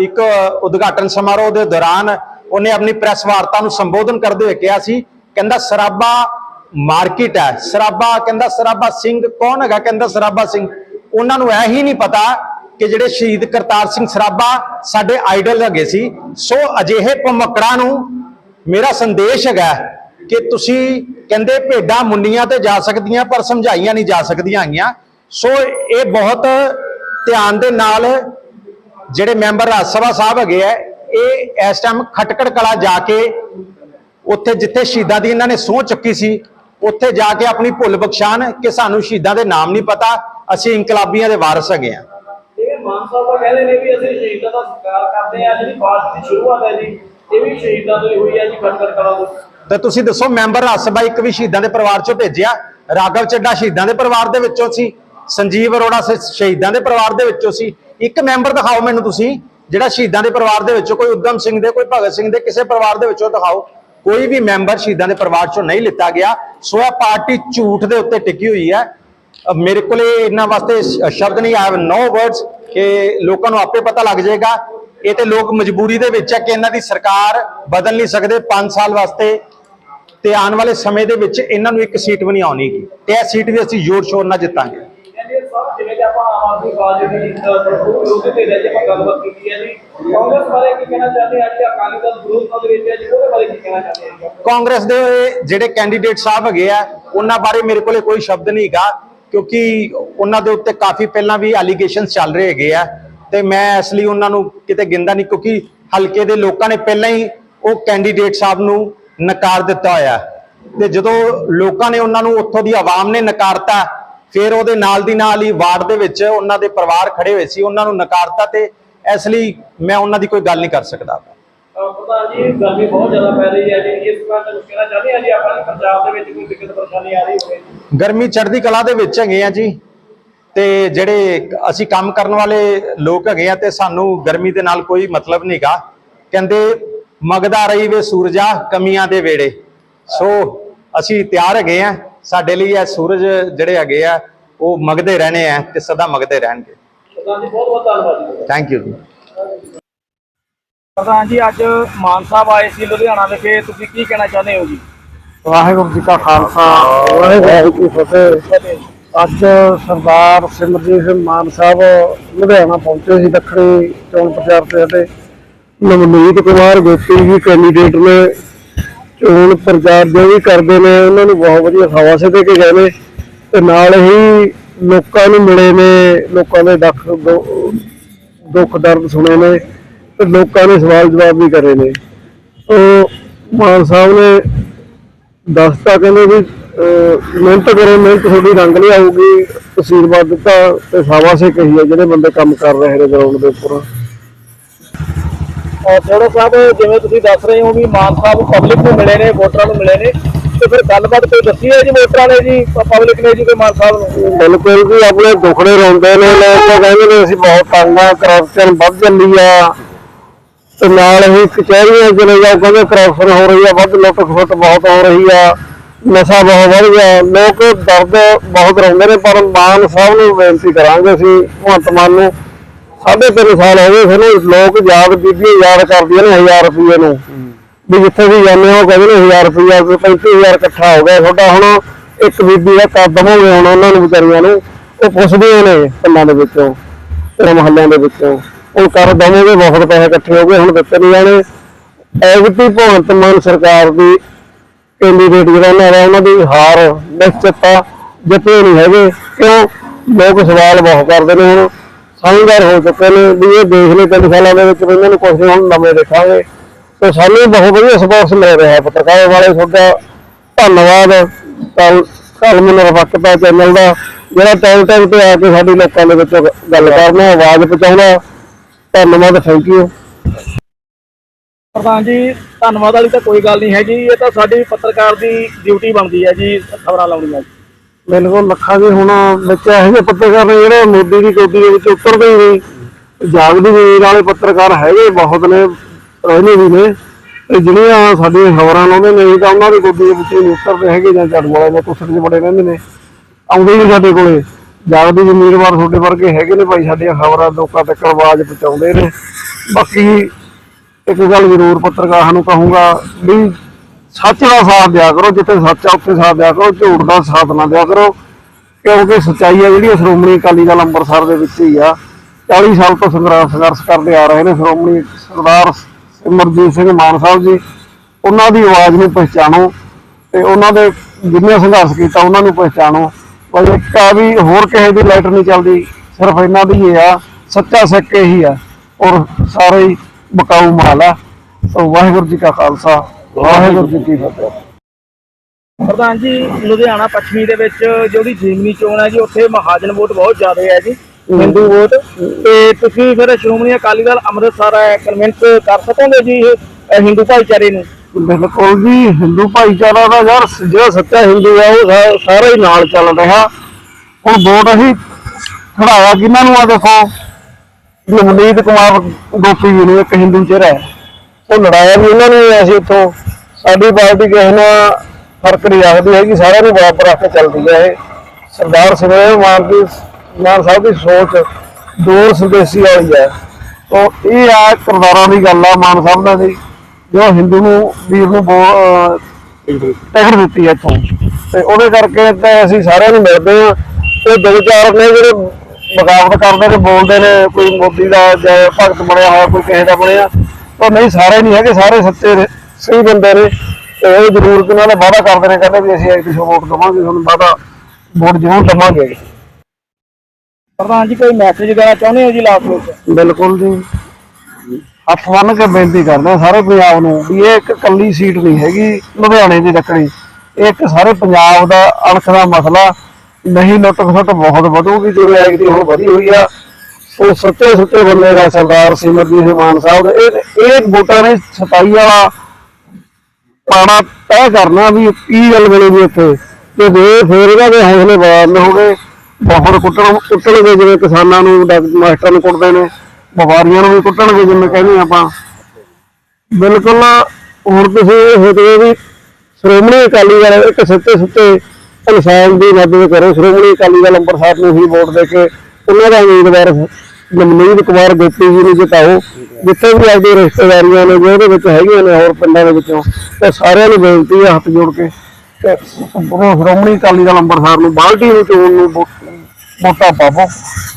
Speaker 3: ਇੱਕ ਉਦਘਾਟਨ ਸਮਾਰੋਹ ਦੇ ਦੌਰਾਨ ਉਹਨੇ ਆਪਣੀ ਪ੍ਰੈਸ ਵਾਰਤਾ ਨੂੰ ਸੰਬੋਧਨ ਕਰਦੇ ਹੋਏ ਕਿਹਾ ਸੀ, ਕਹਿੰਦਾ ਸਰਾਭਾ ਮਾਰਕੀਟ ਹੈ ਸਰਾਭਾ ਕਹਿੰਦਾ ਸਰਾਭਾ ਸਿੰਘ ਕੌਣ ਹੈਗਾ? ਕਹਿੰਦਾ ਸਰਾਭਾ ਸਿੰਘ। ਉਹਨਾਂ ਨੂੰ ਇਹ ਹੀ ਨਹੀਂ ਪਤਾ ਕਿ ਜਿਹੜੇ ਸ਼ਹੀਦ ਕਰਤਾਰ ਸਿੰਘ ਸਰਾਭਾ ਸਾਡੇ ਆਈਡਲ ਹੈਗੇ ਸੀ। ਸੋ ਅਜਿਹੇ ਭਮਕੜਾਂ ਨੂੰ ਮੇਰਾ ਸੰਦੇਸ਼ ਹੈਗਾ ਕਿ ਤੁਸੀਂ ਕਹਿੰਦੇ ਭੇਡਾਂ ਮੁੰਨੀਆਂ ਤੇ ਜਾ ਸਕਦੀਆਂ, ਪਰ ਸਮਝਾਈਆਂ ਨਹੀਂ ਜਾ ਸਕਦੀਆਂ ਹੈਗੀਆਂ। ਸੋ ਇਹ ਬਹੁਤ ਧਿਆਨ ਦੇ ਨਾਲ ਜਿਹੜੇ ਮੈਂਬਰ ਰਾਜ ਸਭਾ ਸਾਹਿਬ ਹੈਗੇ ਆ ਇਹ ਇਸ ਟਾਈਮ ਖਟਕੜ ਕਲਾ ਜਾ ਕੇ ਉੱਥੇ ਜਿੱਥੇ ਸ਼ਹੀਦਾਂ ਦੀ ਇਹਨਾਂ ਨੇ ਸਹੁੰ ਚੁੱਕੀ ਸੀ ਉੱਥੇ ਜਾ ਕੇ ਆਪਣੀ ਭੁੱਲ ਬਖਸ਼ਾਨ ਕਿ ਸਾਨੂੰ ਸ਼ਹੀਦਾਂ ਦੇ ਨਾਮ ਨਹੀਂ ਪਤਾ ਅਸੀਂ ਇਨਕਲਾਬੀਆਂ ਦੇ ਵਾਰਸ ਹੈਗੇ ਆ
Speaker 2: ਇਹ ਮਾਨ ਸਾਹਿਬ ਤਾਂ ਕਹਿੰਦੇ ਨੇ ਵੀ ਅਸੀਂ ਸ਼ਹੀਦਾਂ ਦਾ ਸਤਿਕਾਰ ਕਰਦੇ ਆ ਜਿਹੜੀ ਬਾਤ ਦੀ ਸ਼ੁਰੂਆਤ ਹੈ ਜੀ ਇਹ ਵੀ ਸ਼ਹੀਦਾਂ ਤੋਂ ਹੀ ਹੋਈ ਹੈ ਜੀ ਖਟਕੜ ਕਲਾ ਤੋਂ।
Speaker 3: ਤਾਂ ਤੁਸੀਂ ਦੱਸੋ ਮੈਂਬਰ ਰਾਜ ਸਭਾ ਇੱਕ ਵੀ ਸ਼ਹੀਦਾਂ ਦੇ ਪਰਿਵਾਰ ਚੋਂ ਭੇਜਿਆ? ਰਾਘਵ ਚੱਡਾ ਸ਼ਹੀਦਾਂ ਦੇ ਪਰਿਵਾਰ ਦੇ ਵਿੱਚੋਂ ਸੀ ਸੰਜੀਵ ਅਰੋੜਾ ਸ- ਸ਼ਹੀਦਾਂ ਦੇ ਪਰਿਵਾਰ ਦੇ ਵਿੱਚੋਂ ਸੀ। ਇੱਕ ਮੈਂਬਰ ਦਿਖਾਓ ਮੈਨੂੰ ਤੁਸੀਂ। ਜਿਹੜਾ ਸ਼ਹੀਦਾਂ ਦੇ ਪਰਿਵਾਰ ਦੇ ਵਿੱਚੋਂ ਕੋਈ ਉਦਮ ਸਿੰਘ ਦੇ, ਕੋਈ ਭਗਤ ਸਿੰਘ ਦੇ, ਕਿਸੇ ਪਰਿਵਾਰ ਦੇ ਵਿੱਚੋਂ ਦਿਖਾਓ, ਕੋਈ ਵੀ ਮੈਂਬਰ ਸ਼ਹੀਦਾਂ ਦੇ ਪਰਿਵਾਰ ਚੋਂ ਨਹੀਂ ਲਿੱਤਾ ਗਿਆ। ਸੋ ਇਹ ਪਾਰਟੀ ਝੂਠ ਦੇ ਉੱਤੇ ਟਿਕੀ ਹੋਈ ਹੈ। ਮੇਰੇ ਕੋਲੇ ਇਹਨਾਂ ਵਾਸਤੇ ਸ਼ਬਦ ਨਹੀਂ ਆਇਆ ਨੋ ਵਰਡਸ ਕਿ ਲੋਕਾਂ ਨੂੰ ਆਪੇ ਪਤਾ ਲੱਗ ਜਾਏਗਾ। ਇਹ ਤੇ ਲੋਕ ਮਜਬੂਰੀ ਦੇ ਵਿੱਚ ਹੈ ਕਿ ਇਹਨਾਂ ਦੀ ਸਰਕਾਰ ਬਦਲ ਨਹੀਂ ਸਕਦੇ 5 ਸਾਲ ਵਾਸਤੇ ਤੇ ਆਉਣ ਵਾਲੇ ਸਮੇਂ ਦੇ ਵਿੱਚ ਇਹਨਾਂ ਨੂੰ ਇੱਕ ਸੀਟ ਵੀ ਨਹੀਂ ਆਉਣੀ ਗੀ ਤੇ ਇਹ ਸੀਟ ਵੀ ਅਸੀਂ ਜ਼ੋਰ ਸ਼ੋਰ ਨਾਲ ਜਿੱਤਾਂਗੇ।
Speaker 2: ਜਿਵੇਂ ਕਿ ਆਪਾਂ ਆਮ ਆਦਮੀ ਪਾਰਟੀ ਦੀ ਵਿਰੋਧੀ ਤੇ ਰਹਿ ਆਪਾਂ ਗੱਲਬਾਤ ਕੀਤੀ ਹੈ ਜੀ। ਕਾਂਗਰਸ ਬਾਰੇ ਕੀ ਕਹਿਣਾ ਚਾਹੁੰਦੇ ਆ? ਜੀ ਅਕਾਲੀ ਦਲ ਵਿਰੋਧ ਦੇ ਵਿੱਚ ਹੈ ਜੀ, ਉਹਦੇ ਬਾਰੇ ਕੀ ਕਹਿਣਾ ਚਾਹੁੰਦੇ ਆ
Speaker 3: ਕਾਂਗਰਸ ਦੇ ਜਿਹੜੇ ਕੈਂਡੀਡੇਟ ਸਾਹਿਬ ਹੈਗੇ ਆ, ਉਹਨਾਂ ਬਾਰੇ ਮੇਰੇ ਕੋਲੇ ਕੋਈ ਸ਼ਬਦ ਨਹੀਂ ਹੈਗਾ, ਕਿਉਂਕਿ ਉਹਨਾਂ ਦੇ ਉੱਤੇ ਕਾਫੀ ਪਹਿਲਾਂ ਵੀ ਅਲੀਗੇਸ਼ਨਸ ਚੱਲ ਰਹੇ ਹੈਗੇ ਆ, ਤੇ ਮੈਂ ਇਸ ਲਈ ਉਹਨਾਂ ਨੂੰ ਕਿਤੇ ਗਿੰਦਾ ਨਹੀਂ, ਕਿਉਂਕਿ ਹਲਕੇ ਦੇ ਲੋਕਾਂ ਨੇ ਪਹਿਲਾਂ ਹੀ ਉਹ ਕੈਂਡੀਡੇਟ ਸਾਹਿਬ ਨੂੰ ਨਕਾਰ ਦਿੱਤਾ ਹੋਇਆ। ਤੇ ਜਦੋਂ ਲੋਕਾਂ ਨੇ ਉਹਨਾਂ ਨੂੰ ਉੱਥੋਂ ਦੀ ਆਵਾਮ ਨੇ ਨਕਾਰਤਾ ਫਿਰ ਉਹਦੇ ਨਾਲ ਦੀ ਨਾਲ ਹੀ ਵਾਰਡ ਦੇ ਵਿੱਚ ਉਹਨਾਂ ਦੇ ਪਰਿਵਾਰ ਖੜੇ ਹੋਏ ਸੀ ਉਹਨਾਂ ਨੂੰ ਨਕਾਰਤਾ ਤੇ ਇਸ ਲਈ ਮੈਂ ਉਹਨਾਂ ਦੀ ਕੋਈ ਗੱਲ ਨਹੀਂ ਕਰ ਸਕਦਾ।
Speaker 2: ਪ੍ਰਧਾਨ ਜੀ ਗਰਮੀ ਬਹੁਤ ਜ਼ਿਆਦਾ ਪੈ ਰਹੀ ਹੈ ਜੀ। ਇਸ ਵਾਰ ਤੁਹਾਨੂੰ ਕਹਿਣਾ ਚਾਹੁੰਦੇ ਆ ਜੀ ਆਪਾਂ ਨੂੰ ਪੰਜਾਬ ਦੇ ਵਿੱਚ ਕੋਈ ਦਿੱਕਤ ਪਰੇਸ਼ਾਨੀ ਆ ਰਹੀ ਹੋਵੇ?
Speaker 3: ਗਰਮੀ ਚੜ੍ਹਦੀ ਕਲਾ ਦੇ ਵਿੱਚ ਹੈਗੇ ਆ ਜੀ ਤੇ ਜਿਹੜੇ ਅਸੀਂ ਕੰਮ ਕਰਨ ਵਾਲੇ ਲੋਕ ਹੈਗੇ ਆ ਤੇ ਸਾਨੂੰ ਗਰਮੀ ਦੇ ਨਾਲ ਕੋਈ ਮਤਲਬ ਨਹੀਂਗਾ ਕਹਿੰਦੇ ਮਗਦਾ ਰਹੀ ਵੇ ਸੂਰਜਾ ਕਮੀਆਂ ਦੇ ਵੇੜੇ। ਸੋ ਅਸੀਂ ਤਿਆਰ ਹੈਗੇ ਆ। ਸਾਡੇ ਲਈ ਇਹ ਸੂਰਜ ਜਿਹੜੇ ਹੈਗੇ ਆ ਉਹ ਮਗਦੇ ਰਹਿਣੇ ਆ ਤੇ ਸਦਾ ਮਗਦੇ ਰਹਿਣਗੇ।
Speaker 2: ਪ੍ਰਧਾਨ ਜੀ ਬਹੁਤ ਬਹੁਤ ਧੰਨਵਾਦ ਜੀ।
Speaker 3: ਥੈਂਕ ਯੂ ਜੀ
Speaker 2: ਪ੍ਰਧਾਨ ਜੀ ਅੱਜ ਮਾਨ ਸਾਹਿਬ ਆਏ ਸੀ ਲੁਧਿਆਣਾ ਵਿਖੇ ਤੁਸੀਂ ਕੀ ਕਹਿਣਾ ਚਾਹੁੰਦੇ ਹੋ ਜੀ?
Speaker 4: ਵਾਹਿਗੁਰੂ ਜੀ ਕਾ ਖਾਲਸਾ ਵਾਹਿਗੁਰੂ ਜੀ ਕੀ ਫਤਿਹ। ਅੱਜ ਸਰਦਾਰ ਸਿਮਰਜੀਤ ਸਿੰਘ ਮਾਨ ਸਾਹਿਬ ਲੁਧਿਆਣਾ ਪਹੁੰਚੇ ਸੀ ਦੱਖਣੀ ਚੋਣ ਪ੍ਰਚਾਰ ਤੇ ਨਵਨੀਤ ਕੁਮਾਰ ਗੋਪੀ ਜੀ ਕੈਂਡੀਡੇਟ ਨੇ ਚੋਣ ਪ੍ਰਚਾਰ ਜੋ ਵੀ ਕਰਦੇ ਨੇ, ਉਹਨਾਂ ਨੂੰ ਬਹੁਤ ਵਧੀਆ ਖਵਾਸੇ ਦੇ ਕੇ ਗਏ ਨੇ ਤੇ ਨਾਲ ਹੀ ਲੋਕਾਂ ਨੂੰ ਮਿਲੇ ਨੇ, ਲੋਕਾਂ ਦੇ ਦੁੱਖ ਦੁੱਖ ਦਰਦ ਸੁਣੇ ਨੇ ਤੇ ਲੋਕਾਂ ਨੇ ਸਵਾਲ ਜਵਾਬ ਵੀ ਕਰੇ ਨੇ। ਉਹ ਮਾਨ ਸਾਹਿਬ ਨੇ ਦੱਸਤਾ, ਕਹਿੰਦੇ ਵੀ ਮਿਹਨਤ ਕਰੋ, ਮਿਹਨਤ ਤੁਹਾਡੀ ਰੰਗ ਲਿਆਊਗੀ ਆਸ਼ੀਰਵਾਦ ਦਿੱਤਾ ਤੇ ਸ਼ਾਬਾਸ਼ੇ ਕਹੀ ਹੈ ਜਿਹੜੇ ਬੰਦੇ ਕੰਮ ਕਰ ਰਹੇ ਨੇ ਗਰਾਊਂਡ ਦੇ ਉੱਪਰ।
Speaker 2: ਜਿਹੜਾ ਸਾਹਿਬ, ਜਿਵੇਂ ਤੁਸੀਂ ਦੱਸ ਰਹੇ ਹੋ ਵੀ ਮਾਨ ਸਾਹਿਬ ਪਬਲਿਕ ਨੂੰ ਮਿਲੇ ਨੇ, ਵੋਟਰਾਂ ਨੂੰ ਮਿਲੇ ਨੇ, ਤੇ ਫਿਰ ਗੱਲਬਾਤ ਕੋਈ ਦੱਸੀ ਹੈ ਜੀ ਵੋਟਰਾਂ ਨੇ ਜੀ ਪਬਲਿਕ ਨੇ ਜੀ ਕੋਈ ਮਾਨ ਸਾਹਿਬ ਨੂੰ?
Speaker 4: ਬਿਲਕੁਲ ਵੀ ਆਪਣੇ ਦੁਖੜੇ ਰੋਂਦੇ ਨੇ, ਲੋਕ ਕਹਿੰਦੇ ਨੇ ਅਸੀਂ ਬਹੁਤ ਤੰਗ ਆ ਕਰਪਸ਼ਨ ਵੱਧ ਚੱਲੀ ਆ। ਤੇ ਨਾਲ ਹੀ ਕਚਹਿਰੀਆਂ ਚਲੇ ਜਾਓ ਕਹਿੰਦੇ ਕਰਪਸ਼ਨ ਹੋ ਰਹੀ ਆ, ਵੱਧ ਲੁੱਟ ਖਸੁੱਟ ਬਹੁਤ ਹੋ ਰਹੀ ਆ, ਨਸ਼ਾ ਬਹੁਤ ਵੱਧ ਗਿਆ। ਲੋਕ ਦਰਦ ਬਹੁਤ ਰੋਂਦੇ ਨੇ, ਪਰ ਮਾਨ ਸਾਹਿਬ ਨੂੰ ਬੇਨਤੀ ਕਰਾਂਗੇ ਅਸੀਂ, ਭਗਵੰਤ ਮਾਨ ਨੂੰ ਸਾਢੇ ਤਿੰਨ ਸਾਲ ਹੋ ਗਏ ਸਾਨੂੰ, ਲੋਕ ਯਾਦ ਬੀਬੀਆਂ ਯਾਦ ਕਰਦੀਆਂ ਨੇ 1000 ਰੁਪਏ ਨੂੰ। ਵੀ ਜਿੱਥੇ ਵੀ ਜਾਂਦੇ ਆ ਕਹਿੰਦੇ ਨੇ 1000 ਰੁਪਇਆ ਕੋਈ 35000 ਇਕੱਠਾ ਹੋ ਗਿਆ। ਤੁਹਾਡਾ ਹੁਣ ਇੱਕ ਬੀਬੀ ਦਾ ਕਰ ਦਵਾਂਗੇ ਹੁਣ ਉਹਨਾਂ ਨੂੰ ਵਿਚਾਰੀਆਂ ਨੂੰ। ਉਹ ਪੁੱਛਦੀਆਂ ਨੇ ਪਿੰਡਾਂ ਦੇ ਵਿੱਚੋਂ ਤੇ ਮਹੱਲਿਆਂ ਦੇ ਵਿੱਚੋਂ। ਉਹ ਕਰ ਦਵਾਂਗੇ, ਬਹੁਤ ਪੈਸੇ ਇਕੱਠੇ ਹੋ ਗਏ, ਹੁਣ ਦਿੱਤੇ ਨਹੀਂ ਜਾਣੇ। ਐਗਤੀ ਭਗਵੰਤ ਮਾਨ ਸਰਕਾਰ ਦੀ ਕੈਂਡੀਡੇਟ ਜਿਹੜਾ ਉਹਨਾਂ ਦਾ, ਉਹਨਾਂ ਦੀ ਹਾਰ ਨਿਸ਼ਚਿਤ ਆ, ਜਿੱਤੇ ਨਹੀਂ ਹੈਗੇ। ਕਿਉਂ? ਲੋਕ ਸਵਾਲ ਬਹੁਤ ਕਰਦੇ ਨੇ ਹੁਣ। ਸਮਝਦਾਰ ਹੋ ਚੁੱਕੇ ਨੇ ਵੀ ਇਹ ਦੇਖ ਲੈ ਤਿੰਨ ਸਾਲਾਂ ਦੇ ਵਿੱਚ ਵੀ ਇਹਨਾਂ ਨੂੰ ਕੁਝ ਹੁਣ ਨਵੇਂ ਦੇਖਾਂਗੇ ਤੇ ਸਾਨੂੰ ਬਹੁਤ ਵਧੀਆ ਸਪੋਰਟ ਮਿਲ ਰਿਹਾ ਪੱਤਰਕਾਰ ਵਾਲੇ, ਤੁਹਾਡਾ ਧੰਨਵਾਦ। ਕੱਲ ਕੱਲ ਮੈਨੂੰ ਚੈਨਲ ਦਾ ਜਿਹੜਾ ਟਾਈਮ ਟਾਈਮ ਤੇ ਆ ਕੇ ਸਾਡੀ ਲੋਕਾਂ ਦੇ ਵਿੱਚ ਗੱਲ ਕਰਨਾ, ਆਵਾਜ਼ ਪਹੁੰਚਾਉਣਾ, ਧੰਨਵਾਦ ਥੈਂਕ ਯੂ
Speaker 2: ਪ੍ਰਧਾਨ ਜੀ, ਧੰਨਵਾਦ ਵਾਲੀ ਤਾਂ ਕੋਈ ਗੱਲ ਨਹੀਂ ਹੈਗੀ। ਇਹ ਤਾਂ ਸਾਡੀ ਪੱਤਰਕਾਰ ਦੀ ਡਿਊਟੀ ਬਣਦੀ ਹੈ ਜੀ, ਖਬਰਾਂ ਲਾਉਣੀਆਂ
Speaker 4: ਬਿਲਕੁਲ ਲੱਖਾਂ ਦੇ ਹੁਣ ਵਿੱਚ ਇਹੋ ਜਿਹੇ ਪੱਤਰਕਾਰ ਨੇ ਜਿਹੜੇ ਮੋਦੀ ਦੀ ਗੋਦੀ ਦੇ ਵਿੱਚ ਉਤਰਦੇ ਹੀ ਨਹੀਂ। ਜਾਗਦੀ ਜ਼ਮੀਰ ਵਾਲੇ ਪੱਤਰਕਾਰ ਹੈਗੇ ਬਹੁਤ ਨੇ, ਰਹਿੰਦੇ ਵੀ ਨੇ। ਤੇ ਜਿਹੜੀਆਂ ਸਾਡੀਆਂ ਖਬਰਾਂ ਲਾਉਂਦੇ ਨੇ, ਇਹ ਤਾਂ ਉਹਨਾਂ ਦੀ ਗੋਦੀ ਦੇ ਵਿੱਚ ਨਹੀਂ ਉਤਰਦੇ ਹੈਗੇ ਜਾਂ ਝਾੜੂ ਵਾਲੇ ਨੇ ਕੁਸਰ ਚ ਬੜੇ ਰਹਿੰਦੇ ਨੇ। ਆਉਂਦੇ ਹੀ ਨਹੀਂ ਸਾਡੇ ਕੋਲੇ। ਜਾਗਦੀ ਜ਼ਮੀਰਵਾਰ ਤੁਹਾਡੇ ਵਰਗੇ ਹੈਗੇ ਨੇ ਭਾਈ, ਸਾਡੀਆਂ ਖਬਰਾਂ ਲੋਕਾਂ ਤੱਕ ਆਵਾਜ਼ ਪਹੁੰਚਾਉਂਦੇ ਨੇ। ਬਾਕੀ ਇੱਕ ਗੱਲ ਜ਼ਰੂਰ ਪੱਤਰਕਾਰਾਂ ਨੂੰ ਕਹੂੰਗਾ ਵੀ ਸੱਚ ਦਾ ਸਾਥ ਦਿਆ ਕਰੋ, ਜਿੱਥੇ ਸੱਚ ਆ, ਉੱਥੇ ਸਾਥ ਦਿਆ ਕਰੋ, ਝੂਠ ਦਾ ਸਾਥ ਨਾ ਦਿਆ ਕਰੋ। ਕਿਉਂਕਿ ਸੱਚਾਈ ਆ ਜਿਹੜੀ, ਉਹ ਸ਼੍ਰੋਮਣੀ ਅਕਾਲੀ ਦਲ ਅੰਮ੍ਰਿਤਸਰ ਦੇ ਵਿੱਚ ਹੀ ਆ। 40 ਸਾਲ ਤੋਂ ਸੰਘਰਸ਼ ਸੰਘਰਸ਼ ਕਰਦੇ ਆ ਰਹੇ ਨੇ ਸ਼੍ਰੋਮਣੀ ਸਰਦਾਰ ਸਿਮਰਜੀਤ ਸਿੰਘ ਮਾਨ ਸਾਹਿਬ ਜੀ। ਉਹਨਾਂ ਦੀ ਆਵਾਜ਼ ਨੂੰ ਪਛਾਣੋ ਤੇ ਉਹਨਾਂ ਦੇ ਜਿੰਨੇ ਸੰਘਰਸ਼ ਕੀਤਾ, ਉਹਨਾਂ ਨੂੰ ਪਛਾਣੋ ਪਰ ਇੱਕ ਆ ਵੀ ਹੋਰ ਕਿਸੇ ਦੀ ਲਾਈਟਰ ਨਹੀਂ ਚੱਲਦੀ, ਸਿਰਫ ਇਹਨਾਂ ਦੀ ਹੀ ਆ। ਸੱਚਾ ਸਿੱਖ ਇਹੀ ਆ ਔਰ ਸਾਰੇ ਹੀ ਬਕਾਊ ਮਾਲ ਆ। ਵਾਹਿਗੁਰੂ ਜੀ ਕਾ ਖਾਲਸਾ। ਵਾਹਿਗੁਰੂ ਜੀ ਕੀ ਫਤਿਹ।
Speaker 2: ਪ੍ਰਧਾਨ ਜੀ ਲੁਧਿਆਣਾ ਪੱਛਮੀ ਦੇ ਵਿੱਚ ਜਿਹੜੀ ਜੀਵਨੀ ਚੋਣ ਹੈ ਜੀ ਉੱਥੇ ਮਹਾਜਨ ਵੋਟ ਬਹੁਤ ਜ਼ਿਆਦਾ ਹੈ ਜੀ ਹਿੰਦੂ ਵੋਟ। ਤੇ ਤੁਸੀਂ ਫਿਰ ਸ਼੍ਰੋਮਣੀ ਅਕਾਲੀ ਦਲ ਅੰਮ੍ਰਿਤਸਰ ਕਨਵਿੰਸ ਕਰ ਸਕੋਗੇ ਜੀ ਹਿੰਦੂ ਭਾਈਚਾਰੇ ਨੂੰ?
Speaker 4: ਬਿਲਕੁਲ ਜੀ ਹਿੰਦੂ ਭਾਈਚਾਰਾ ਦਾ ਯਾਰ ਜਿਹੜਾ ਸੱਚਾ ਹਿੰਦੂ ਆ ਉਹ ਸਾਰਾ ਹੀ ਨਾਲ ਚੱਲ ਰਿਹਾ। ਹੁਣ ਵੋਟ ਅਸੀਂ ਖੜਾਇਆ ਕਿਹਨਾਂ ਨੂੰ ਆ ਦੇਖੋ? ਨਵਨੀਤ ਕੁਮਾਰ ਗੋਪੀ ਜੀ ਨੂੰ ਇੱਕ ਹਿੰਦੂ ਚਿਹਰਾ ਹੈ। ਉਹ ਲੜਾਇਆ ਵੀ ਉਹਨਾਂ ਨੇ ਅਸੀਂ ਇੱਥੋਂ ਸਾਡੀ ਪਾਰਟੀ ਕਿਸੇ ਨਾਲ ਫ਼ਰਕ ਨਹੀਂ ਰੱਖਦੀ ਹੈਗੀ, ਸਾਰਿਆਂ ਨੂੰ ਬਰਾਬਰ ਰੱਖ ਕੇ ਚੱਲਦੀ ਹੈ ਇਹ। ਸਰਦਾਰ ਸਿਮਰਨ ਮਾਨ ਦੀ, ਮਾਨ ਸਾਹਿਬ ਦੀ ਸੋਚ ਦੂਰ ਸੰਦੇਸ਼ੀ ਵਾਲੀ ਹੈ। ਤੋਂ ਇਹ ਆ ਕਰਦਾਰਾਂ ਦੀ ਗੱਲ ਆ, ਮਾਨ ਸਾਹਿਬ ਦਾ ਦੀ, ਜੋ ਹਿੰਦੂ ਨੂੰ, ਵੀਰ ਨੂੰ ਬੋ- ਟਿਕਟ ਦਿੱਤੀ ਹੈ ਇੱਥੋਂ। ਤੇ ਉਹਦੇ ਕਰਕੇ ਤਾਂ ਅਸੀਂ ਸਾਰਿਆਂ ਨੂੰ ਮਿਲਦੇ ਆ ਤੇ ਦੋ ਚਾਰ ਨੇ ਜਿਹੜੇ ਬਗਾਵਤ ਕਰਦੇ ਨੇ, ਬੋਲਦੇ ਨੇ, ਕੋਈ ਮੋਦੀ ਦਾ ਜਾਂ ਭਗਤ ਬਣਿਆ ਹੋਇਆ, ਕੋਈ ਕਿਸੇ ਦਾ ਬਣਿਆ। ਤਾਂ ਨਹੀਂ ਸਾਰੇ ਨਹੀਂ ਹੈਗੇ ਸਾਰੇ ਸੱਚੇ ਨੇ, ਸਹੀ ਬੰਦੇ ਨੇ। ਤੇ ਉਹ ਜ਼ਰੂਰ ਇਹਨਾਂ ਨੇ ਵਾਅਦਾ ਕਰਦੇ ਨੇ ਕਹਿੰਦੇ ਵੀ ਅਸੀਂ ਦਿਸ਼ਾ ਵੋਟ ਦਵਾਂਗੇ ਤੁਹਾਨੂੰ ਵਾਅਦਾ ਵੋਟ ਜ਼ਰੂਰ ਦਵਾਂਗੇ।
Speaker 2: ਪ੍ਰਧਾਨ ਜੀ ਕੋਈ ਮੈਸੇਜ ਦੇਣਾ ਚਾਹੁੰਦੇ ਹੋ ਜੀ ਲਾਸਟ ਵਿੱਚ?
Speaker 4: ਬਿਲਕੁਲ ਜੀ। ਹੱਥ ਬੰਨ ਕੇ ਬੇਨਤੀ ਕਰਦੇ ਸਾਰੇ ਪੰਜਾਬ ਨੂੰ ਵੀ ਇਹ ਇੱਕ ਕੱਲੀ ਸੀਟ ਨਹੀਂ ਹੈਗੀ ਲੁਧਿਆਣੇ ਦੀ ਰੱਖਣੀ ਇਹ ਇੱਕ ਸਾਰੇ ਪੰਜਾਬ ਦਾ ਅਣਖ ਦਾ ਮਸਲਾ। ਨਹੀਂ ਲੁੱਟ ਖਸੁੱਟ ਬਹੁਤ ਵਧੂਗੀ ਜਿਵੇਂ ਐਗਰੀ ਹੁਣ ਵਧੀ ਹੋਈ ਆ ਉਹ ਸੱਚੇ ਸੁੱਚੇ ਬੰਦੇ ਦਾ ਸਰਦਾਰ ਸਿਮਰਜੀਤ ਸਿੰਘ ਮਾਨ ਸਾਹਿਬ ਦਾ ਇਹ ਇਹ ਵੋਟਾਂ ਨੇ 27 ਵਾਲਾ ਪਾਣਾ ਤੈਅ ਕਰਨਾ ਵੀ ਕੀ ਗੱਲ ਬਣੇਗੀ ਇੱਥੇ। ਤੇ ਜੇ ਫੇਰ ਇਹਨਾਂ ਦੇ ਹੌਸਲੇ ਬੁਲੰਦ ਹੋ ਗਏ ਬਹੁਤ ਕੁੱਟਣ ਕੁੱਟਣਗੇ ਜਿਵੇਂ ਕਿਸਾਨਾਂ ਨੂੰ ਡਾਕ- ਮਾਸਟਰਾਂ ਨੂੰ ਕੁੱਟਦੇ ਨੇ, ਵਪਾਰੀਆਂ ਨੂੰ ਵੀ ਕੁੱਟਣਗੇ ਜਿਵੇਂ ਕਹਿੰਦੇ ਆਪਾਂ। ਬਿਲਕੁਲ ਹੁਣ ਤੁਸੀਂ ਇਹ ਸੋਚੋ ਵੀ ਸ਼੍ਰੋਮਣੀ ਅਕਾਲੀ ਦਲ ਇੱਕ ਸੱਚੇ ਸੁੱਚੇ ਇਨਸਾਨ ਦੀ ਮਦਦ ਕਰੋ। ਸ਼੍ਰੋਮਣੀ ਅਕਾਲੀ ਦਲ ਅੰਮ੍ਰਿਤਸਰ ਨੂੰ ਹੀ ਵੋਟ ਦੇ ਕੇ ਉਹਨਾਂ ਦਾ ਉਮੀਦਵਾਰ ਮਨਮੀਤ ਕੁਮਾਰ ਗੋਪੀ ਜੀ ਨੂੰ ਜਿਤਾਓ ਜਿੱਥੇ ਵੀ ਆਪਦੇ ਰਿਸ਼ਤੇਦਾਰੀਆਂ ਨੇ ਜਿਹਦੇ ਵਿੱਚ ਹੈਗੀਆਂ ਨੇ ਹੋਰ ਪਿੰਡਾਂ ਦੇ ਵਿੱਚੋਂ, ਤੇ ਸਾਰਿਆਂ ਨੂੰ ਬੇਨਤੀ ਹੈ ਹੱਥ ਜੋੜ ਕੇ ਸ਼੍ਰੋਮਣੀ ਅਕਾਲੀ ਦਲ ਅੰਮ੍ਰਿਤਸਰ ਨੂੰ, ਬਾਲਟੀ ਨੂੰ ਚੋਣ ਨੂੰ ਵੋਟਾਂ ਪਾਵੋ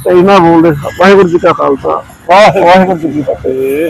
Speaker 4: ਤੇ ਇਹਨਾਂ ਬੋਲਦੇ ਵਾਹਿਗੁਰੂ ਜੀ ਕਾ ਖਾਲਸਾ ਵਾਹਿ- ਵਾਹਿਗੁਰੂ ਜੀ ਕੀ ਫਤਿਹ।